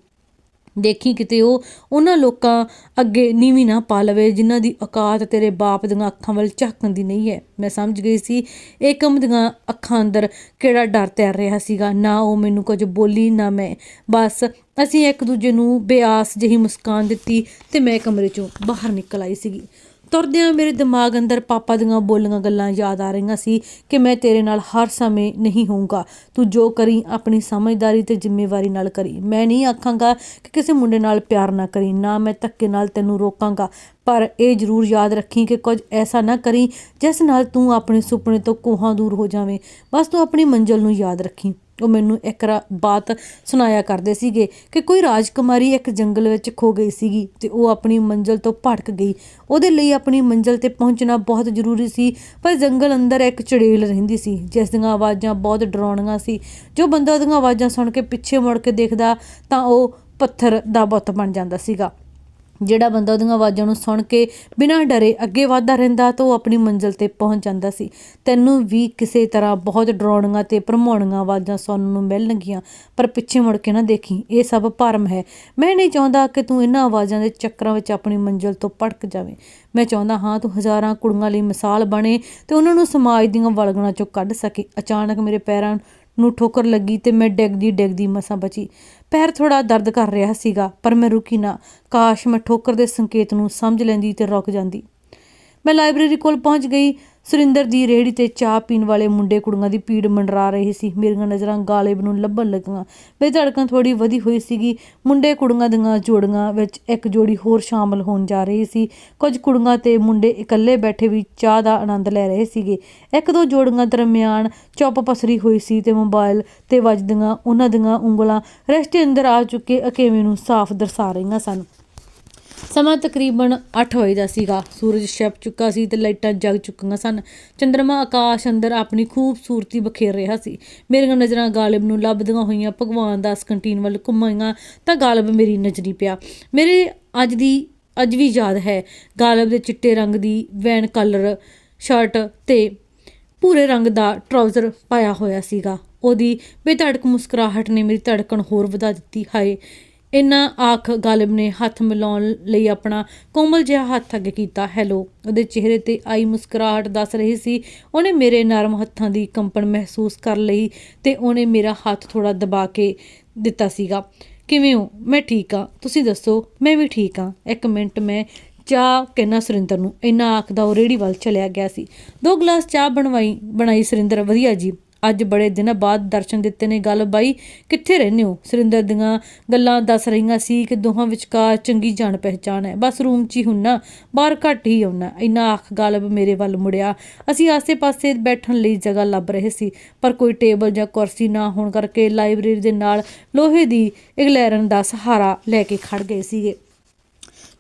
ਦੇਖੀ ਕਿਤੇ ਉਹ, ਉਹਨਾਂ ਲੋਕਾਂ ਅੱਗੇ ਨੀਵੀਂ ਨਾ ਪਾ ਲਵੇ, ਜਿਨ੍ਹਾਂ ਦੀ ਔਕਾਤ ਤੇਰੇ ਬਾਪ ਦੀਆਂ ਅੱਖਾਂ ਵੱਲ ਝਾਕਣ ਦੀ ਨਹੀਂ ਹੈ। ਮੈਂ ਸਮਝ ਗਈ ਸੀ ਏਕਮ ਦੀਆਂ ਅੱਖਾਂ ਅੰਦਰ ਕਿਹੜਾ ਡਰ ਤੈਰ ਰਿਹਾ ਸੀਗਾ। ਨਾ ਉਹ ਮੈਨੂੰ ਕੁਝ ਬੋਲੀ, ਨਾ ਮੈਂ। ਬਸ ਅਸੀਂ ਇੱਕ ਦੂਜੇ ਨੂੰ ਬੇਆਸ ਜਿਹੀ ਮੁਸਕਾਨ ਦਿੱਤੀ ਤੇ ਮੈਂ ਕਮਰੇ ਚੋਂ ਬਾਹਰ ਨਿਕਲ ਆਈ ਸੀਗੀ। ਤੁਰਦਿਆਂ ਮੇਰੇ ਦਿਮਾਗ ਅੰਦਰ ਪਾਪਾ ਦੀਆਂ ਬੋਲੀਆਂ ਗੱਲਾਂ ਯਾਦ ਆ ਰਹੀਆਂ ਸੀ ਕਿ ਮੈਂ ਤੇਰੇ ਨਾਲ ਹਰ ਸਮੇਂ ਨਹੀਂ ਹੋਊਂਗਾ। ਤੂੰ ਜੋ ਕਰੀ, ਆਪਣੀ ਸਮਝਦਾਰੀ ਤੇ ਜ਼ਿੰਮੇਵਾਰੀ ਨਾਲ ਕਰੀ। ਮੈਂ ਨਹੀਂ ਆਖਾਂਗਾ ਕਿ ਕਿਸੇ ਮੁੰਡੇ ਨਾਲ ਪਿਆਰ ਨਾ ਕਰੀ, ਨਾ ਮੈਂ ਧੱਕੇ ਨਾਲ ਤੈਨੂੰ ਰੋਕਾਂਗਾ। ਪਰ ਇਹ ਜ਼ਰੂਰ ਯਾਦ ਰੱਖੀ ਕਿ ਕੁਝ ਐਸਾ ਨਾ ਕਰੀ, ਜਿਸ ਨਾਲ ਤੂੰ ਆਪਣੇ ਸੁਪਨੇ ਤੋਂ ਕੋਹਾਂ ਦੂਰ ਹੋ ਜਾਵੇਂ। ਬਸ ਤੂੰ ਆਪਣੀ ਮੰਜ਼ਿਲ ਨੂੰ ਯਾਦ ਰੱਖੀ। ਉਹ ਮੈਨੂੰ ਇੱਕ ਰਾ, ਬਾਤ ਸੁਣਾਇਆ ਕਰਦੇ ਸੀਗੇ ਕਿ ਕੋਈ ਰਾਜਕੁਮਾਰੀ ਇੱਕ ਜੰਗਲ ਵਿੱਚ ਖੋ ਗਈ ਸੀਗੀ ਤੇ ਉਹ ਆਪਣੀ ਮੰਜ਼ਿਲ ਤੋਂ ਭਟਕ ਗਈ। ਉਹਦੇ ਲਈ ਆਪਣੀ ਮੰਜ਼ਿਲ ਤੇ ਪਹੁੰਚਣਾ ਬਹੁਤ ਜ਼ਰੂਰੀ ਸੀ, ਪਰ ਜੰਗਲ ਅੰਦਰ ਇੱਕ ਚੜੇਲ ਰਹਿੰਦੀ ਸੀ, ਜਿਸ ਦੀਆਂ ਆਵਾਜ਼ਾਂ ਬਹੁਤ ਡਰਾਉਣੀਆਂ ਸੀ। ਜੋ ਬੰਦਾ ਉਹਦੀਆਂ ਆਵਾਜ਼ਾਂ ਸੁਣ ਕੇ ਪਿੱਛੇ ਮੁੜ ਕੇ ਦੇਖਦਾ, ਤਾਂ ਉਹ ਪੱਥਰ ਦਾ ਬੁੱਤ ਬਣ ਜਾਂਦਾ ਸੀਗਾ। ਜਿਹੜਾ ਬੰਦਾ ਉਹਦੀਆਂ ਆਵਾਜ਼ਾਂ ਨੂੰ ਸੁਣ ਕੇ ਬਿਨਾਂ ਡਰੇ ਅੱਗੇ ਵਧਦਾ ਰਹਿੰਦਾ ਤਾਂ ਉਹ ਆਪਣੀ ਮੰਜ਼ਿਲ ਤੇ ਪਹੁੰਚ ਜਾਂਦਾ ਸੀ। ਤੈਨੂੰ ਵੀ ਕਿਸੇ ਤਰ੍ਹਾਂ ਬਹੁਤ ਡਰਾਉਣੀਆਂ ਤੇ ਭਰਮਾਉਣੀਆਂ ਆਵਾਜ਼ਾਂ ਸੁਣਨ ਨੂੰ ਮਿਲਣਗੀਆਂ, ਪਰ ਪਿੱਛੇ ਮੁੜ ਕੇ ਨਾ ਦੇਖੀ, ਇਹ ਸਭ ਭਰਮ ਹੈ। ਮੈਂ ਨਹੀਂ ਚਾਹੁੰਦਾ ਕਿ ਤੂੰ ਇਹਨਾਂ ਆਵਾਜ਼ਾਂ ਦੇ ਚੱਕਰਾਂ ਵਿੱਚ ਆਪਣੀ ਮੰਜ਼ਿਲ ਤੋਂ ਭਟਕ ਜਾਵੇਂ। ਮੈਂ ਚਾਹੁੰਦਾ ਹਾਂ ਤੂੰ ਹਜ਼ਾਰਾਂ ਕੁੜੀਆਂ ਲਈ ਮਿਸਾਲ ਬਣੇ ਤੇ ਉਹਨਾਂ ਨੂੰ ਸਮਾਜ ਦੀਆਂ ਵਲਗਣਾਂ ਚੋਂ ਕੱਢ ਸਕੇ। ਅਚਾਨਕ ਮੇਰੇ ਪੈਰਾਂ ਨੂੰ ਠੋਕਰ ਲੱਗੀ ਤੇ ਮੈਂ ਡਿੱਗਦੀ ਡਿੱਗਦੀ ਮਸਾਂ ਬਚੀ। ਪੈਰ ਥੋੜਾ ਦਰਦ ਕਰ ਰਿਹਾ ਸੀਗਾ, ਪਰ ਮੈਂ ਰੁਕੀ ਨਾ। ਕਾਸ਼ ਮੈਂ ਠੋਕਰ ਦੇ ਸੰਕੇਤ ਨੂੰ ਸਮਝ ਲੈਂਦੀ ਤੇ ਰੁਕ ਜਾਂਦੀ। ਮੈਂ ਲਾਇਬ੍ਰੇਰੀ ਕੋਲ ਪਹੁੰਚ ਗਈ ਸੁਰਿੰਦਰ ਦੀ ਰੇਹੜੀ ਤੇ ਚਾਹ ਪੀਣ ਵਾਲੇ ਮੁੰਡੇ ਕੁੜੀਆਂ ਦੀ ਭੀੜ ਮੰਡਰਾ ਰਹੀ ਸੀ। ਮੇਰੀਆਂ ਨਜ਼ਰਾਂ ਗਾਲਿਬ ਨੂੰ ਲੱਭਣ ਲੱਗੀਆਂ। ਮੇਰੀ ਧੜਕਣ ਥੋੜੀ ਵਧੀ ਹੋਈ ਸੀਗੀ। ਮੁੰਡੇ ਕੁੜੀਆਂ ਦੀਆਂ ਜੋੜੀਆਂ ਵਿੱਚ ਇੱਕ ਜੋੜੀ ਹੋਰ ਸ਼ਾਮਲ ਹੋਣ ਜਾ ਰਹੀ ਸੀ। ਕੁਝ ਕੁੜੀਆਂ ਤੇ ਮੁੰਡੇ ਇਕੱਲੇ ਬੈਠੇ ਵੀ ਚਾਹ ਦਾ ਆਨੰਦ ਲੈ ਰਹੇ ਸੀਗੇ। ਇੱਕ ਦੋ ਜੋੜੀਆਂ ਦਰਮਿਆਨ ਚੁੱਪ ਪਸਰੀ ਹੋਈ ਸੀ ਤੇ ਮੋਬਾਈਲ ਤੇ ਵੱਜਦੀਆਂ ਉਹਨਾਂ ਦੀਆਂ ਉਂਗਲਾਂ ਰਸਤੇ ਅੰਦਰ ਆ ਚੁੱਕੇ ਅਕੇਵੇਂ ਨੂੰ ਸਾਫ਼ ਦਰਸਾ ਰਹੀਆਂ ਸਨ। ਸਮਾਂ ਤਕਰੀਬਨ 8 ਵਜੇ ਦਾ ਸੀਗਾ। ਸੂਰਜ ਛਪ ਚੁੱਕਾ ਸੀ ਤੇ ਲਾਈਟਾਂ ਜਗ ਚੁੱਕੀਆਂ ਸਨ। ਚੰਦਰਮਾ ਆਕਾਸ਼ ਅੰਦਰ ਆਪਣੀ ਖੂਬਸੂਰਤੀ ਬਖੇਰ ਰਿਹਾ ਸੀ। ਮੇਰੀਆਂ ਨਜ਼ਰਾਂ ਗਾਲਿਬ ਨੂੰ ਲੱਭਦੀਆਂ ਹੋਈਆਂ ਭਗਵਾਨ ਦਾਸ ਕੰਟੀਨ ਵੱਲ ਘੁੰਮਾਈਆਂ ਤਾਂ ਗਾਲਿਬ ਮੇਰੀ ਨਜ਼ਰੀ ਪਿਆ। ਮੇਰੇ ਅੱਜ ਦੀ, ਅੱਜ ਵੀ ਯਾਦ ਹੈ। ਗਾਲਬ ਦੇ ਚਿੱਟੇ ਰੰਗ ਦੀ ਵੈਨ ਕਲਰ ਸ਼ਰਟ ਤੇ ਭੂਰੇ ਰੰਗ ਦਾ ਟਰਾਊਜ਼ਰ ਪਾਇਆ ਹੋਇਆ ਸੀਗਾ। ਉਹਦੀ ਬੇਧੜਕ ਮੁਸਕਰਾਹਟ ਨੇ ਮੇਰੀ ਧੜਕਣ ਹੋਰ ਵਧਾ ਦਿੱਤੀ। ਹਾਏ ਇੰਨਾ ਆਖ ਗਾਲਿਬ ਨੇ ਹੱਥ ਮਿਲਾਉਣ ਲਈ ਆਪਣਾ ਕੋਮਲ ਜਿਹਾ ਹੱਥ ਅੱਗੇ ਕੀਤਾ, ਹੈਲੋ। ਉਹਦੇ ਚਿਹਰੇ ਤੇ ਆਈ ਮੁਸਕਰਾਹਟ ਦੱਸ ਰਹੀ ਸੀ। ਉਹਨੇ ਮੇਰੇ ਨਰਮ ਹੱਥਾਂ ਦੀ ਕੰਪਨ ਮਹਿਸੂਸ ਕਰ ਲਈ ਤੇ ਉਹਨੇ ਮੇਰਾ ਹੱਥ ਥੋੜਾ ਦਬਾ ਕੇ ਦਿੱਤਾ ਸੀਗਾ। ਕਿਵੇਂ ਹੋ? ਮੈਂ ਠੀਕ ਆ ਤੁਸੀਂ ਦੱਸੋ, ਮੈਂ ਵੀ ਠੀਕ ਆ ਇੱਕ ਮਿੰਟ ਮੈਂ ਚਾਹ ਕਹਿਣਾ ਸੁਰਿੰਦਰ ਨੂੰ। ਇੰਨਾ ਆਖਦਾ ਉਹ ਰੇੜੀ ਵੱਲ ਚਲਿਆ ਗਿਆ ਸੀ। ਦੋ ਗਲਾਸ ਚਾਹ ਬਣਵਾਈ, ਬਣਾਈ ਸੁਰਿੰਦਰ। ਵਧੀਆ ਜੀ। ਅੱਜ ਬੜੇ ਦਿਨਾਂ ਬਾਅਦ ਦਰਸ਼ਨ ਦਿੱਤੇ ਨੇ। ਗੱਲ ਬਾਈ, ਕਿੱਥੇ ਰਹਿੰਦੇ ਹੋ? ਸੁਰਿੰਦਰ ਦੀਆਂ ਗੱਲਾਂ ਦੱਸ ਰਹੀਆਂ ਸੀ ਕਿ ਦੋਹਾਂ ਵਿਚਕਾਰ ਚੰਗੀ ਜਾਣ ਪਹਿਚਾਣ ਹੈ। ਬਸ ਰੂਮ 'ਚ ਹੀ ਹੁੰਨਾ, ਬਾਹਰ ਘੱਟ ਹੀ ਆਉਣਾ ਇੰਨਾ ਆਖ ਗਾਲਬ ਮੇਰੇ ਵੱਲ ਮੁੜਿਆ। ਅਸੀਂ ਆਸੇ-ਪਾਸੇ ਬੈਠਣ ਲਈ ਜਗ੍ਹਾ ਲੱਭ ਰਹੇ ਸੀ, ਪਰ ਕੋਈ ਟੇਬਲ ਜਾਂ ਕੁਰਸੀ ਨਾ ਹੋਣ ਕਰਕੇ ਲਾਇਬ੍ਰੇਰੀ ਦੇ ਨਾਲ ਲੋਹੇ ਦੀ ਇਗਲੈਰਨ ਦਾ ਸਹਾਰਾ ਲੈ ਕੇ ਖੜ ਗਏ ਸੀਗੇ।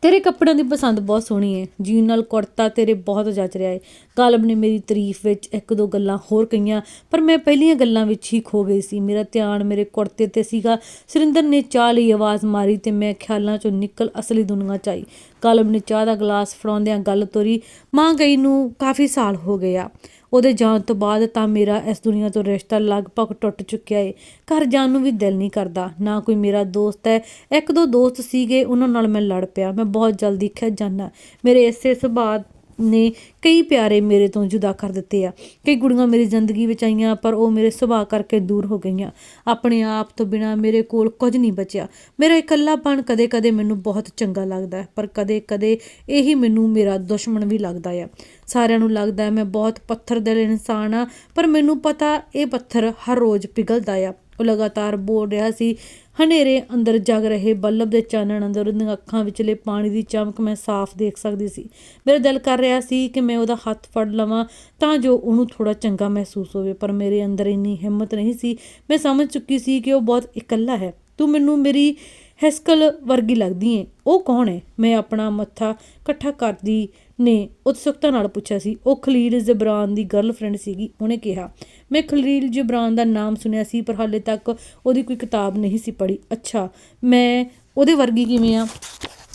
ਤੇਰੇ ਕੱਪੜਿਆਂ ਦੀ ਪਸੰਦ ਬਹੁਤ ਸੋਹਣੀ ਹੈ ਜੀਨ ਨਾਲ ਕੁੜਤਾ ਤੇਰੇ ਬਹੁਤ ਜੱਚ ਰਿਹਾ ਹੈ ਗਾਲਬ ਨੇ ਮੇਰੀ ਤਾਰੀਫ ਵਿੱਚ ਇੱਕ ਦੋ ਗੱਲਾਂ ਹੋਰ ਕਹੀਆਂ, ਪਰ ਮੈਂ ਪਹਿਲੀਆਂ ਗੱਲਾਂ ਵਿੱਚ ਹੀ ਖੋ ਗਈ ਸੀ। ਮੇਰਾ ਧਿਆਨ ਮੇਰੇ ਕੁੜਤੇ ਤੇ ਸੀਗਾ। ਸੁਰਿੰਦਰ ਨੇ ਚਾਹ ਲਈ ਆਵਾਜ਼ ਮਾਰੀ ਤੇ ਮੈਂ ਖਿਆਲਾਂ ਚੋਂ ਨਿਕਲ ਅਸਲੀ ਦੁਨੀਆ ਚ ਆਈ। ਗਾਲਬ ਨੇ ਚਾਹ ਦਾ ਗਲਾਸ ਫੜਾਉਂਦਿਆਂ ਗੱਲ ਤੋਰੀ, ਮਾਂ, ਗਈ ਨੂੰ ਕਾਫੀ ਸਾਲ ਹੋ ਗਿਆ ਉਹਦੇ ਜਾਣ ਤੋਂ ਬਾਅਦ ਤਾਂ ਮੇਰਾ ਇਸ ਦੁਨੀਆ ਤੋਂ ਰਿਸ਼ਤਾ ਲਗਭਗ ਟੁੱਟ ਚੁੱਕਿਆ ਏ। ਘਰ ਜਾਣ ਨੂੰ ਵੀ ਦਿਲ ਨਹੀਂ ਕਰਦਾ। ਨਾ ਕੋਈ ਮੇਰਾ ਦੋਸਤ ਹੈ। ਇੱਕ ਦੋ ਦੋਸਤ ਸੀਗੇ, ਉਹਨਾਂ ਨਾਲ ਮੈਂ ਲੜ ਪਿਆ। ਮੈਂ ਬਹੁਤ ਜਲਦੀ ਖਿੱਚ ਜਾਂਦਾ। ਮੇਰੇ ਇਸੇ ਸੁਭਾਅ ਨੇ ਕਈ ਪਿਆਰੇ ਮੇਰੇ ਤੋਂ ਜੁਦਾ ਕਰ ਦਿੱਤੇ ਆ। ਕਈ ਕੁੜੀਆਂ ਮੇਰੀ ਜ਼ਿੰਦਗੀ ਵਿੱਚ ਆਈਆਂ, ਪਰ ਉਹ ਮੇਰੇ ਸੁਭਾਅ ਕਰਕੇ ਦੂਰ ਹੋ ਗਈਆਂ। ਆਪਣੇ ਆਪ ਤੋਂ ਬਿਨਾ ਮੇਰੇ ਕੋਲ ਕੁਝ ਨਹੀਂ ਬਚਿਆ। ਮੇਰਾ ਇਕੱਲਾਪਣ ਕਦੇ-ਕਦੇ ਮੈਨੂੰ ਬਹੁਤ ਚੰਗਾ ਲੱਗਦਾ ਹੈ, ਪਰ ਕਦੇ-ਕਦੇ ਇਹੀ ਮੈਨੂੰ ਮੇਰਾ ਦੁਸ਼ਮਣ ਵੀ ਲੱਗਦਾ ਆ। ਸਾਰਿਆਂ ਨੂੰ ਲੱਗਦਾ ਮੈਂ ਬਹੁਤ ਪੱਥਰ ਦਿਲ ਇਨਸਾਨ ਆ ਪਰ ਮੈਨੂੰ ਪਤਾ ਇਹ ਪੱਥਰ ਹਰ ਰੋਜ਼ ਪਿਘਲਦਾ ਆ। ਉਹ ਲਗਾਤਾਰ ਬੋਲ ਰਿਹਾ ਸੀ। ਹਨੇਰੇ ਅੰਦਰ ਜਗ ਰਹੇ ਬੱਲਬ ਦੇ ਚਾਨਣ ਅੰਦਰ ਉਹਦੀਆਂ ਅੱਖਾਂ ਵਿਚਲੇ ਪਾਣੀ ਦੀ ਚਮਕ ਮੈਂ ਸਾਫ਼ ਦੇਖ ਸਕਦੀ ਸੀ। ਮੇਰਾ ਦਿਲ ਕਰ ਰਿਹਾ ਸੀ ਕਿ ਮੈਂ ਉਹਦਾ ਹੱਥ ਫੜ ਲਵਾਂ ਤਾਂ ਜੋ ਉਹਨੂੰ ਥੋੜਾ ਚੰਗਾ ਮਹਿਸੂਸ ਹੋਵੇ, ਪਰ ਮੇਰੇ ਅੰਦਰ ਇੰਨੀ ਹਿੰਮਤ ਨਹੀਂ ਸੀ। ਮੈਂ ਸਮਝ ਚੁੱਕੀ ਸੀ ਕਿ ਉਹ ਬਹੁਤ ਇਕੱਲਾ ਹੈ। ਤੂੰ ਮੈਨੂੰ ਮੇਰੀ ਹੈਸਕਲ ਵਰਗੀ ਲੱਗਦੀ ਏ। ਉਹ ਕੌਣ ਹੈ? ਮੈਂ ਆਪਣਾ ਮੱਥਾ ਇਕੱਠਾ ਕਰਦੀ ਨੇ ਉਤਸੁਕਤਾ ਨਾਲ ਪੁੱਛਿਆ ਸੀ। ਉਹ ਖਲੀਲ ਜ਼ਬਰਾਨ ਦੀ ਗਰਲਫ੍ਰੈਂਡ ਸੀਗੀ, ਉਹਨੇ ਕਿਹਾ ਮੈਂ ਖਲੀਲ ਜਬਰਾਨ ਦਾ ਨਾਮ ਸੁਣਿਆ ਸੀ, ਪਰ ਹਾਲੇ ਤੱਕ ਉਹਦੀ ਕੋਈ ਕਿਤਾਬ ਨਹੀਂ ਸੀ ਪੜ੍ਹੀ। ਅੱਛਾ, ਮੈਂ ਉਹਦੇ ਵਰਗੀ ਕਿਵੇਂ ਆ?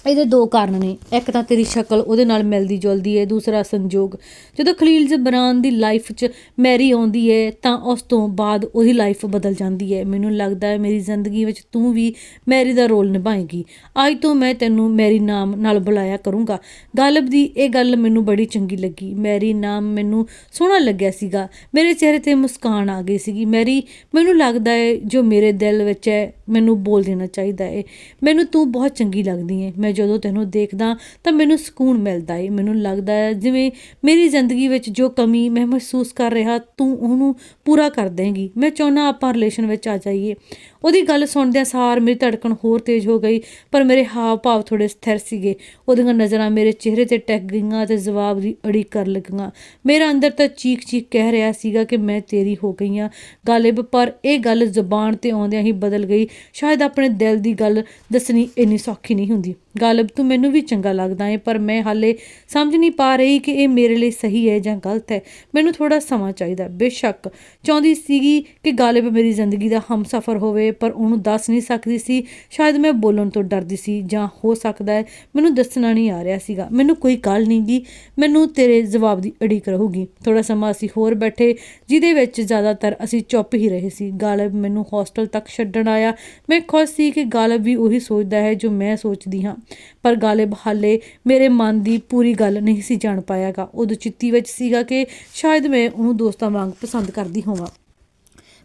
ਇਹਦੇ ਦੋ ਕਾਰਨ ਨੇ। ਇੱਕ ਤਾਂ ਤੇਰੀ ਸ਼ਕਲ ਉਹਦੇ ਨਾਲ ਮਿਲਦੀ ਜੁਲਦੀ ਹੈ, ਦੂਸਰਾ ਸੰਜੋਗ। ਜਦੋਂ ਖਲੀਲ ਜਬਰਾਨ ਦੀ ਲਾਈਫ 'ਚ ਮੈਰੀ ਆਉਂਦੀ ਹੈ, ਤਾਂ ਉਸ ਤੋਂ ਬਾਅਦ ਉਹਦੀ ਲਾਈਫ ਬਦਲ ਜਾਂਦੀ ਹੈ। ਮੈਨੂੰ ਲੱਗਦਾ ਹੈ ਮੇਰੀ ਜ਼ਿੰਦਗੀ ਵਿੱਚ ਤੂੰ ਵੀ ਮੈਰੀ ਦਾ ਰੋਲ ਨਿਭਾਏਂਗੀ। ਅੱਜ ਤੋਂ ਮੈਂ ਤੈਨੂੰ ਮੈਰੀ ਨਾਮ ਨਾਲ ਬੁਲਾਇਆ ਕਰੂੰਗਾ। ਗਾਲਬ ਦੀ ਇਹ ਗੱਲ ਮੈਨੂੰ ਬੜੀ ਚੰਗੀ ਲੱਗੀ। ਮੈਰੀ ਨਾਮ ਮੈਨੂੰ ਸੋਹਣਾ ਲੱਗਿਆ ਸੀਗਾ। ਮੇਰੇ ਚਿਹਰੇ ਤੇ ਮੁਸਕਾਨ ਆ ਗਈ ਸੀਗੀ। ਮੈਰੀ, ਮੈਨੂੰ ਲੱਗਦਾ ਹੈ ਜੋ ਮੇਰੇ ਦਿਲ ਵਿੱਚ ਹੈ ਮੈਨੂੰ ਬੋਲ ਦੇਣਾ ਚਾਹੀਦਾ ਏ। ਮੈਨੂੰ ਤੂੰ ਬਹੁਤ ਚੰਗੀ ਲੱਗਦੀ ਏ। ਮੈਂ ਜਦੋਂ ਤੈਨੂੰ ਦੇਖਦਾ ਤਾਂ ਮੈਨੂੰ ਸਕੂਨ ਮਿਲਦਾ ਏ। ਮੈਨੂੰ ਲੱਗਦਾ ਹੈ ਜਿਵੇਂ ਮੇਰੀ ਜ਼ਿੰਦਗੀ ਵਿੱਚ ਜੋ ਕਮੀ ਮੈਂ ਮਹਿਸੂਸ ਕਰ ਰਿਹਾ ਤੂੰ ਉਹਨੂੰ ਪੂਰਾ ਕਰ ਦੇਂਗੀ। ਮੈਂ ਚਾਹੁੰਦਾ ਆਪਾਂ ਰਿਲੇਸ਼ਨ ਵਿੱਚ ਆ ਜਾਈਏ। ਉਹਦੀ ਗੱਲ ਸੁਣਦਿਆਂ ਸਾਰ ਮੇਰੀ ਧੜਕਣ ਹੋਰ ਤੇਜ਼ ਹੋ ਗਈ, ਪਰ ਮੇਰੇ ਹਾਵ ਭਾਵ ਥੋੜੇ ਸਥਿਰ ਸੀਗੇ। ਉਹਦੀਆਂ ਨਜ਼ਰਾਂ ਮੇਰੇ ਚਿਹਰੇ ਤੇ ਟਿਕ ਗਈਆਂ ਤੇ ਜਵਾਬ ਦੀ ਅੜੀ ਕਰ ਲੱਗੀਆਂ। ਮੇਰਾ ਅੰਦਰ ਤਾਂ ਚੀਖ ਚੀਖ ਕਹਿ ਰਿਹਾ ਸੀਗਾ ਕਿ ਮੈਂ ਤੇਰੀ ਹੋ ਗਈ ਹਾਂ ਗਾਲਿਬ, ਪਰ ਇਹ ਗੱਲ ਜ਼ੁਬਾਨ ਤੇ ਆਉਂਦਿਆਂ ਹੀ ਬਦਲ ਗਈ। ਸ਼ਾਇਦ ਆਪਣੇ ਦਿਲ ਦੀ ਗੱਲ ਦੱਸਣੀ ਇੰਨੀ ਸੌਖੀ ਨਹੀਂ ਹੁੰਦੀ। ਗਾਲਿਬ, ਤੂੰ ਮੈਨੂੰ ਵੀ ਚੰਗਾ ਲੱਗਦਾ ਏ, ਪਰ ਮੈਂ ਹਾਲੇ ਸਮਝ ਨਹੀਂ ਪਾ ਰਹੀ ਕਿ ਇਹ ਮੇਰੇ ਲਈ ਸਹੀ ਹੈ ਜਾਂ ਗਲਤ ਹੈ। ਮੈਨੂੰ ਥੋੜਾ ਸਮਾਂ ਚਾਹੀਦਾ। ਬੇਸ਼ੱਕ ਚਾਹੁੰਦੀ ਸੀਗੀ ਕਿ ਗਾਲਿਬ ਮੇਰੀ ਜ਼ਿੰਦਗੀ ਦਾ ਹਮਸਫਰ ਹੋਵੇ ਪਰ ਉਹਨੂੰ ਦੱਸ ਨਹੀਂ ਸਕਦੀ ਸੀ। ਸ਼ਾਇਦ ਮੈਂ ਬੋਲਣ ਤੋਂ ਡਰਦੀ ਸੀ ਜਾਂ ਹੋ ਸਕਦਾ ਹੈ। ਮੈਨੂੰ ਦੱਸਣਾ ਨਹੀਂ ਆ ਰਿਹਾ ਸੀਗਾ। ਮੈਨੂੰ ਕੋਈ ਗੱਲ ਨਹੀਂ ਗੀ। ਮੈਨੂੰ ਤੇਰੇ ਜਵਾਬ ਦੀ ਅੜੀਕ ਰਹੂਗੀ। ਥੋੜਾ ਸਮਾਂ ਅਸੀਂ ਹੋਰ ਬੈਠੇ, ਜਿਹਦੇ ਵਿੱਚ ਜ਼ਿਆਦਾਤਰ ਅਸੀਂ ਚੁੱਪ ਹੀ ਰਹੇ ਸੀ। ਗਾਲਿਬ ਮੈਨੂੰ ਹੋਸਟਲ ਤੱਕ ਛੱਡਣ ਆਇਆ। ਮੈਂ ਖੁਸ਼ ਸੀ ਕਿ ਗਾਲਿਬ ਵੀ ਉਹੀ ਸੋਚਦਾ ਹੈ ਜੋ ਮੈਂ ਸੋਚਦੀ ਹਾਂ। ਪਰ ਗਾਲਿਬ ਹਾਲੇ ਮੇਰੇ ਮਨ ਦੀ ਪੂਰੀ ਗੱਲ ਨਹੀਂ ਸੀ ਜਾਣ ਪਾਇਆਗਾ। ਉਦੋਂ ਚਿੱਤੀ ਵਿੱਚ ਸੀਗਾ ਕਿ ਸ਼ਾਇਦ ਮੈਂ ਉਹਨੂੰ ਦੋਸਤਾਂ ਵਾਂਗ ਪਸੰਦ ਕਰਦੀ ਹੋਵਾਂ।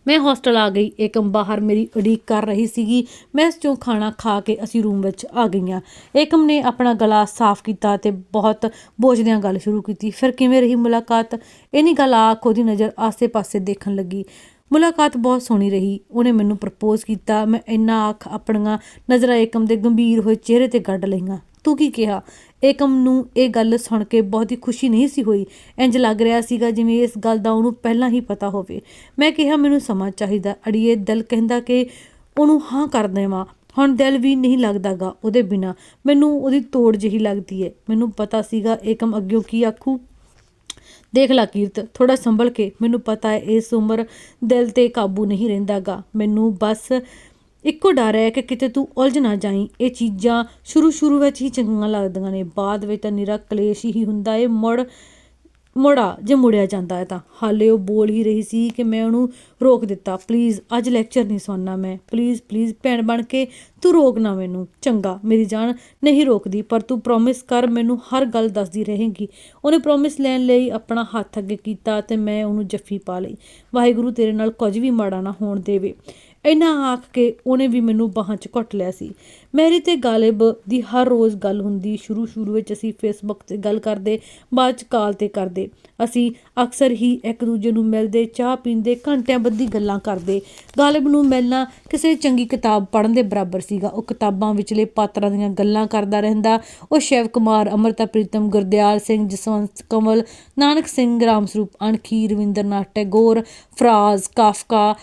ਮੈਂ ਹੋਸਟਲ ਆ ਗਈ। ਏਕਮ ਬਾਹਰ ਮੇਰੀ ਉਡੀਕ ਕਰ ਰਹੀ ਸੀਗੀ। ਮੈਸ ਚੋਂ ਖਾਣਾ ਖਾ ਕੇ ਅਸੀਂ ਰੂਮ ਵਿੱਚ ਆ ਗਈਆਂ। ਏਕਮ ਨੇ ਆਪਣਾ ਗਲਾ ਸਾਫ਼ ਕੀਤਾ ਤੇ ਬਹੁਤ ਬੋਝਦਿਆਂ ਗੱਲ ਸ਼ੁਰੂ ਕੀਤੀ। ਫਿਰ ਕਿਵੇਂ ਰਹੀ ਮੁਲਾਕਾਤ? ਇਹਨੀ ਗੱਲ ਆਖ ਉਹਦੀ ਨਜ਼ਰ ਆਸੇ-ਪਾਸੇ ਦੇਖਣ ਲੱਗੀ। ਮੁਲਾਕਾਤ ਬਹੁਤ ਸੋਹਣੀ ਰਹੀ। ਉਹਨੇ ਮੈਨੂੰ ਪ੍ਰਪੋਜ਼ ਕੀਤਾ। ਮੈਂ ਇੰਨਾ ਆਖ ਆਪਣੀਆਂ ਨਜ਼ਰਾਂ ਏਕਮ ਦੇ ਗੰਭੀਰ ਹੋਏ ਚਿਹਰੇ ਤੇ ਗੱਡ ਲਈਆਂ। ਤੂੰ ਕੀ ਕਿਹਾ? ਏਕਮ ਨੂੰ ਇਹ ਗੱਲ ਸੁਣ ਕੇ ਬਹੁਤ ਹੀ ਖੁਸ਼ੀ ਨਹੀਂ ਸੀ ਹੋਈ। ਇੰਜ ਲੱਗ ਰਿਹਾ ਸੀਗਾ ਜਿਵੇਂ ਇਸ ਗੱਲ ਦਾ ਉਹਨੂੰ ਪਹਿਲਾਂ ਹੀ ਪਤਾ ਹੋਵੇ। ਮੈਂ ਕਿਹਾ, ਮੈਨੂੰ ਸਮਾਂ ਚਾਹੀਦਾ। ਅੜੀਏ, ਦਿਲ ਕਹਿੰਦਾ ਕਿ ਉਹਨੂੰ ਹਾਂ ਕਰ ਦੇਵਾਂ। ਹੁਣ ਦਿਲ ਵੀ ਨਹੀਂ ਲੱਗਦਾਗਾ ਉਹਦੇ ਬਿਨਾ। ਮੈਨੂੰ ਉਹਦੀ ਤੋੜ ਜਿਹੀ ਲੱਗਦੀ ਹੈ ਮੈਨੂੰ ਪਤਾ ਸੀਗਾ ਏਕਮ ਅੱਗਿਓਂ ਕੀ ਆਖੂ। ਦੇਖ ਲਾ ਕੀਰਤ ਥੋੜਾ ਸੰਭਲ ਕੇ। ਮੈਨੂੰ ਪਤਾ ਹੈ ਇਸ ਉਮਰ ਦਿਲ ਤੇ ਕਾਬੂ ਨਹੀਂ ਰਹਿੰਦਾਗਾ। ਮੈਨੂੰ ਬਸ ਇੱਕੋ ਡਰ ਹੈ ਕਿ ਕਿਤੇ ਤੂੰ ਉਲਝ ਨਾ ਜਾਈਂ। ਇਹ ਚੀਜ਼ਾਂ ਸ਼ੁਰੂ ਸ਼ੁਰੂ ਵਿੱਚ ਹੀ ਚੰਗੀਆਂ ਲੱਗਦੀਆਂ ਨੇ। ਬਾਅਦ ਵਿੱਚ ਤਾਂ ਨਿਰਾ ਕਲੇਸ਼ ਹੀ ਹੁੰਦਾ ਏ। ਮੁੜ, ਮੁੜਾ ਜੇ ਮੁੜਿਆ ਜਾਂਦਾ ਹੈ ਤਾਂ। ਹਾਲੇ ਉਹ ਬੋਲ ਹੀ ਰਹੀ ਸੀ ਕਿ ਮੈਂ ਉਹਨੂੰ ਰੋਕ ਦਿੱਤਾ। ਪਲੀਜ਼ ਅੱਜ ਲੈਕਚਰ ਨਹੀਂ ਸੁਣਨਾ ਮੈਂ। ਪਲੀਜ਼ ਪਲੀਜ਼ ਭੈਣ ਬਣ ਕੇ ਤੂੰ ਰੋਕ ਨਾ ਮੈਨੂੰ। ਚੰਗਾ, ਮੇਰੀ ਜਾਨ ਨਹੀਂ ਰੋਕਦੀ, ਪਰ ਤੂੰ ਪ੍ਰੋਮਿਸ ਕਰ, ਮੈਨੂੰ ਹਰ ਗੱਲ ਦੱਸਦੀ ਰਹੇਂਗੀ। ਉਹਨੇ ਪ੍ਰੋਮਿਸ ਲੈਣ ਲਈ ਆਪਣਾ ਹੱਥ ਅੱਗੇ ਕੀਤਾ ਤੇ ਮੈਂ ਉਹਨੂੰ ਜੱਫੀ ਪਾ ਲਈ। ਵਾਹਿਗੁਰੂ, ਤੇਰੇ ਨਾਲ ਕੁਝ ਵੀ ਮਾੜਾ ਨਾ ਹੋਣ ਦੇਵੇ। ਇੰਨਾ ਆਖ ਕੇ ਉਹਨੇ ਵੀ ਮੈਨੂੰ ਬਾਹਾਂ 'ਚ ਘੁੱਟ ਲਿਆ ਸੀ। ਮੇਰੀ ਤੇ ਗਾਲਿਬ ਦੀ ਹਰ ਰੋਜ਼ ਗੱਲ ਹੁੰਦੀ ਸ਼ੁਰੂ ਸ਼ੁਰੂ ਵਿੱਚ ਅਸੀਂ ਫੇਸਬੁੱਕ ਤੇ ਗੱਲ ਕਰਦੇ, ਬਾਅਦ 'ਚ ਕਾਲ ਤੇ ਕਰਦੇ। ਅਸੀਂ ਅਕਸਰ ਹੀ ਇੱਕ ਦੂਜੇ ਨੂੰ ਮਿਲਦੇ, ਚਾਹ ਪੀਂਦੇ, ਘੰਟਿਆਂ ਬੱਧੀ ਗੱਲਾਂ ਕਰਦੇ। ਗਾਲਿਬ ਨੂੰ ਮਿਲਣਾ ਕਿਸੇ ਚੰਗੀ ਕਿਤਾਬ ਪੜ੍ਹਨ ਦੇ ਬਰਾਬਰ ਸੀਗਾ। ਉਹ ਕਿਤਾਬਾਂ ਵਿਚਲੇ ਪਾਤਰਾਂ ਦੀਆਂ ਗੱਲਾਂ ਕਰਦਾ ਰਹਿੰਦਾ। ਉਹ ਸ਼ਿਵ ਕੁਮਾਰ, ਅਮਰਤਾ ਪ੍ਰੀਤਮ, ਗੁਰਦਿਆਲ ਸਿੰਘ, ਜਸਵੰਤ ਕਮਲ, ਨਾਨਕ ਸਿੰਘ, ਰਾਮ ਸਰੂਪ, ਅਣਖੀ, ਰਵਿੰਦਰਨਾਥ ਟੈਗੋਰ, ਫਰਾਜ਼, ਕਾਫਕਾ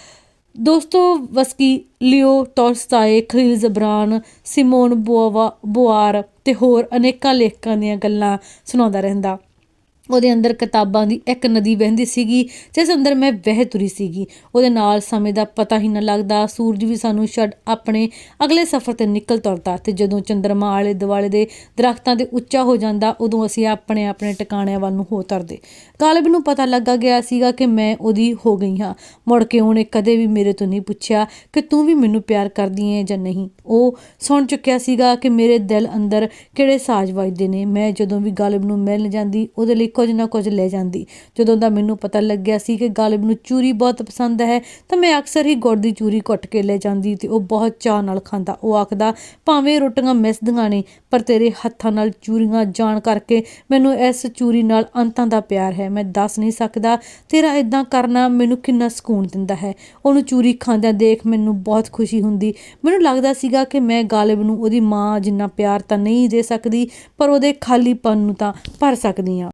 ਦੋਸਤੋ, ਵਸਕੀ, ਲਿਓ ਟੋਲਸਟਾਏ ਖਲੀਲ ਜ਼ਬਰਾਨ, ਸਿਮੋਨ ਬੋਵਾ ਬੁਆਰ ਤੇ ਹੋਰ ਅਨੇਕਾਂ ਲੇਖਕਾਂ ਦੀਆਂ ਗੱਲਾਂ ਸੁਣਾਉਂਦਾ ਰਹਿੰਦਾ। ਉਹਦੇ ਅੰਦਰ ਕਿਤਾਬਾਂ ਦੀ ਇੱਕ ਨਦੀ ਵਹਿੰਦੀ ਸੀਗੀ, ਜਿਸ ਅੰਦਰ ਮੈਂ ਵਹਿ ਤੁਰੀ ਸੀਗੀ। ਉਹਦੇ ਨਾਲ ਸਮੇਂ ਦਾ ਪਤਾ ਹੀ ਨਾ ਲੱਗਦਾ, ਸੂਰਜ ਵੀ ਸਾਨੂੰ ਛੱਡ ਆਪਣੇ ਅਗਲੇ ਸਫ਼ਰ ਤੇ ਨਿਕਲ ਤੁਰਦਾ ਤੇ ਜਦੋਂ ਚੰਦਰਮਾ ਆਲੇ ਦੁਆਲੇ ਦੇ ਦਰਖਤਾਂ 'ਤੇ ਉੱਚਾ ਹੋ ਜਾਂਦਾ, ਉਦੋਂ ਅਸੀਂ ਆਪਣੇ ਆਪਣੇ ਟਿਕਾਣਿਆਂ ਵੱਲ ਨੂੰ ਹੋ ਤਰਦੇ। ਗਾਲਿਬ ਨੂੰ ਪਤਾ ਲੱਗਾ ਗਿਆ ਸੀਗਾ ਕਿ ਮੈਂ ਉਹਦੀ ਹੋ ਗਈ ਹਾਂ। ਮੁੜ ਕੇ ਉਹਨੇ ਕਦੇ ਵੀ ਮੇਰੇ ਤੋਂ ਨਹੀਂ ਪੁੱਛਿਆ ਕਿ ਤੂੰ ਵੀ ਮੈਨੂੰ ਪਿਆਰ ਕਰਦੀ ਹੈ ਜਾਂ ਨਹੀਂ। ਉਹ ਸੁਣ ਚੁੱਕਿਆ ਸੀਗਾ ਕਿ ਮੇਰੇ ਦਿਲ ਅੰਦਰ ਕਿਹੜੇ ਸਾਜ਼ ਵੱਜਦੇ ਨੇ। ਮੈਂ ਜਦੋਂ ਵੀ ਗਾਲਿਬ ਨੂੰ ਮਿਲਣ ਜਾਂਦੀ, ਉਹਦੇ ਲਈ ਕੁਝ ਨਾ ਕੁਝ ਲੈ ਜਾਂਦੀ। ਜਦੋਂ ਦਾ ਮੈਨੂੰ ਪਤਾ ਲੱਗਿਆ ਸੀ ਕਿ ਗਾਲਿਬ ਨੂੰ ਚੂਰੀ ਬਹੁਤ ਪਸੰਦ ਹੈ, ਤਾਂ ਮੈਂ ਅਕਸਰ ਹੀ ਗੁੜ ਦੀ ਚੂਰੀ ਕੁੱਟ ਕੇ ਲੈ ਜਾਂਦੀ ਤੇ ਉਹ ਬਹੁਤ ਚਾਅ ਨਾਲ ਖਾਂਦਾ। ਉਹ ਆਖਦਾ, ਭਾਵੇਂ ਰੋਟੀਆਂ ਮਿਸਦੀਆਂ ਨੇ, ਪਰ ਤੇਰੇ ਹੱਥਾਂ ਨਾਲ ਚੂਰੀਆਂ ਜਾਣ ਕਰਕੇ ਮੈਨੂੰ ਇਸ ਚੂਰੀ ਨਾਲ ਅੰਤਾਂ ਦਾ ਪਿਆਰ ਹੈ। ਮੈਂ ਦੱਸ ਨਹੀਂ ਸਕਦਾ ਤੇਰਾ ਇਦਾਂ ਕਰਨਾ ਮੈਨੂੰ ਕਿੰਨਾ ਸਕੂਨ ਦਿੰਦਾ ਹੈ। ਉਹਨੂੰ ਚੂਰੀ ਖਾਂਦਿਆਂ ਦੇਖ ਮੈਨੂੰ ਬਹੁਤ ਖੁਸ਼ੀ ਹੁੰਦੀ। ਮੈਨੂੰ ਲੱਗਦਾ ਸੀਗਾ ਕਿ ਮੈਂ ਗਾਲਿਬ ਨੂੰ ਉਹਦੀ ਮਾਂ ਜਿੰਨਾ ਪਿਆਰ ਤਾਂ ਨਹੀਂ ਦੇ ਸਕਦੀ, ਪਰ ਉਹਦੇ ਖਾਲੀਪਨ ਨੂੰ ਤਾਂ ਭਰ ਸਕਦੀ ਹਾਂ।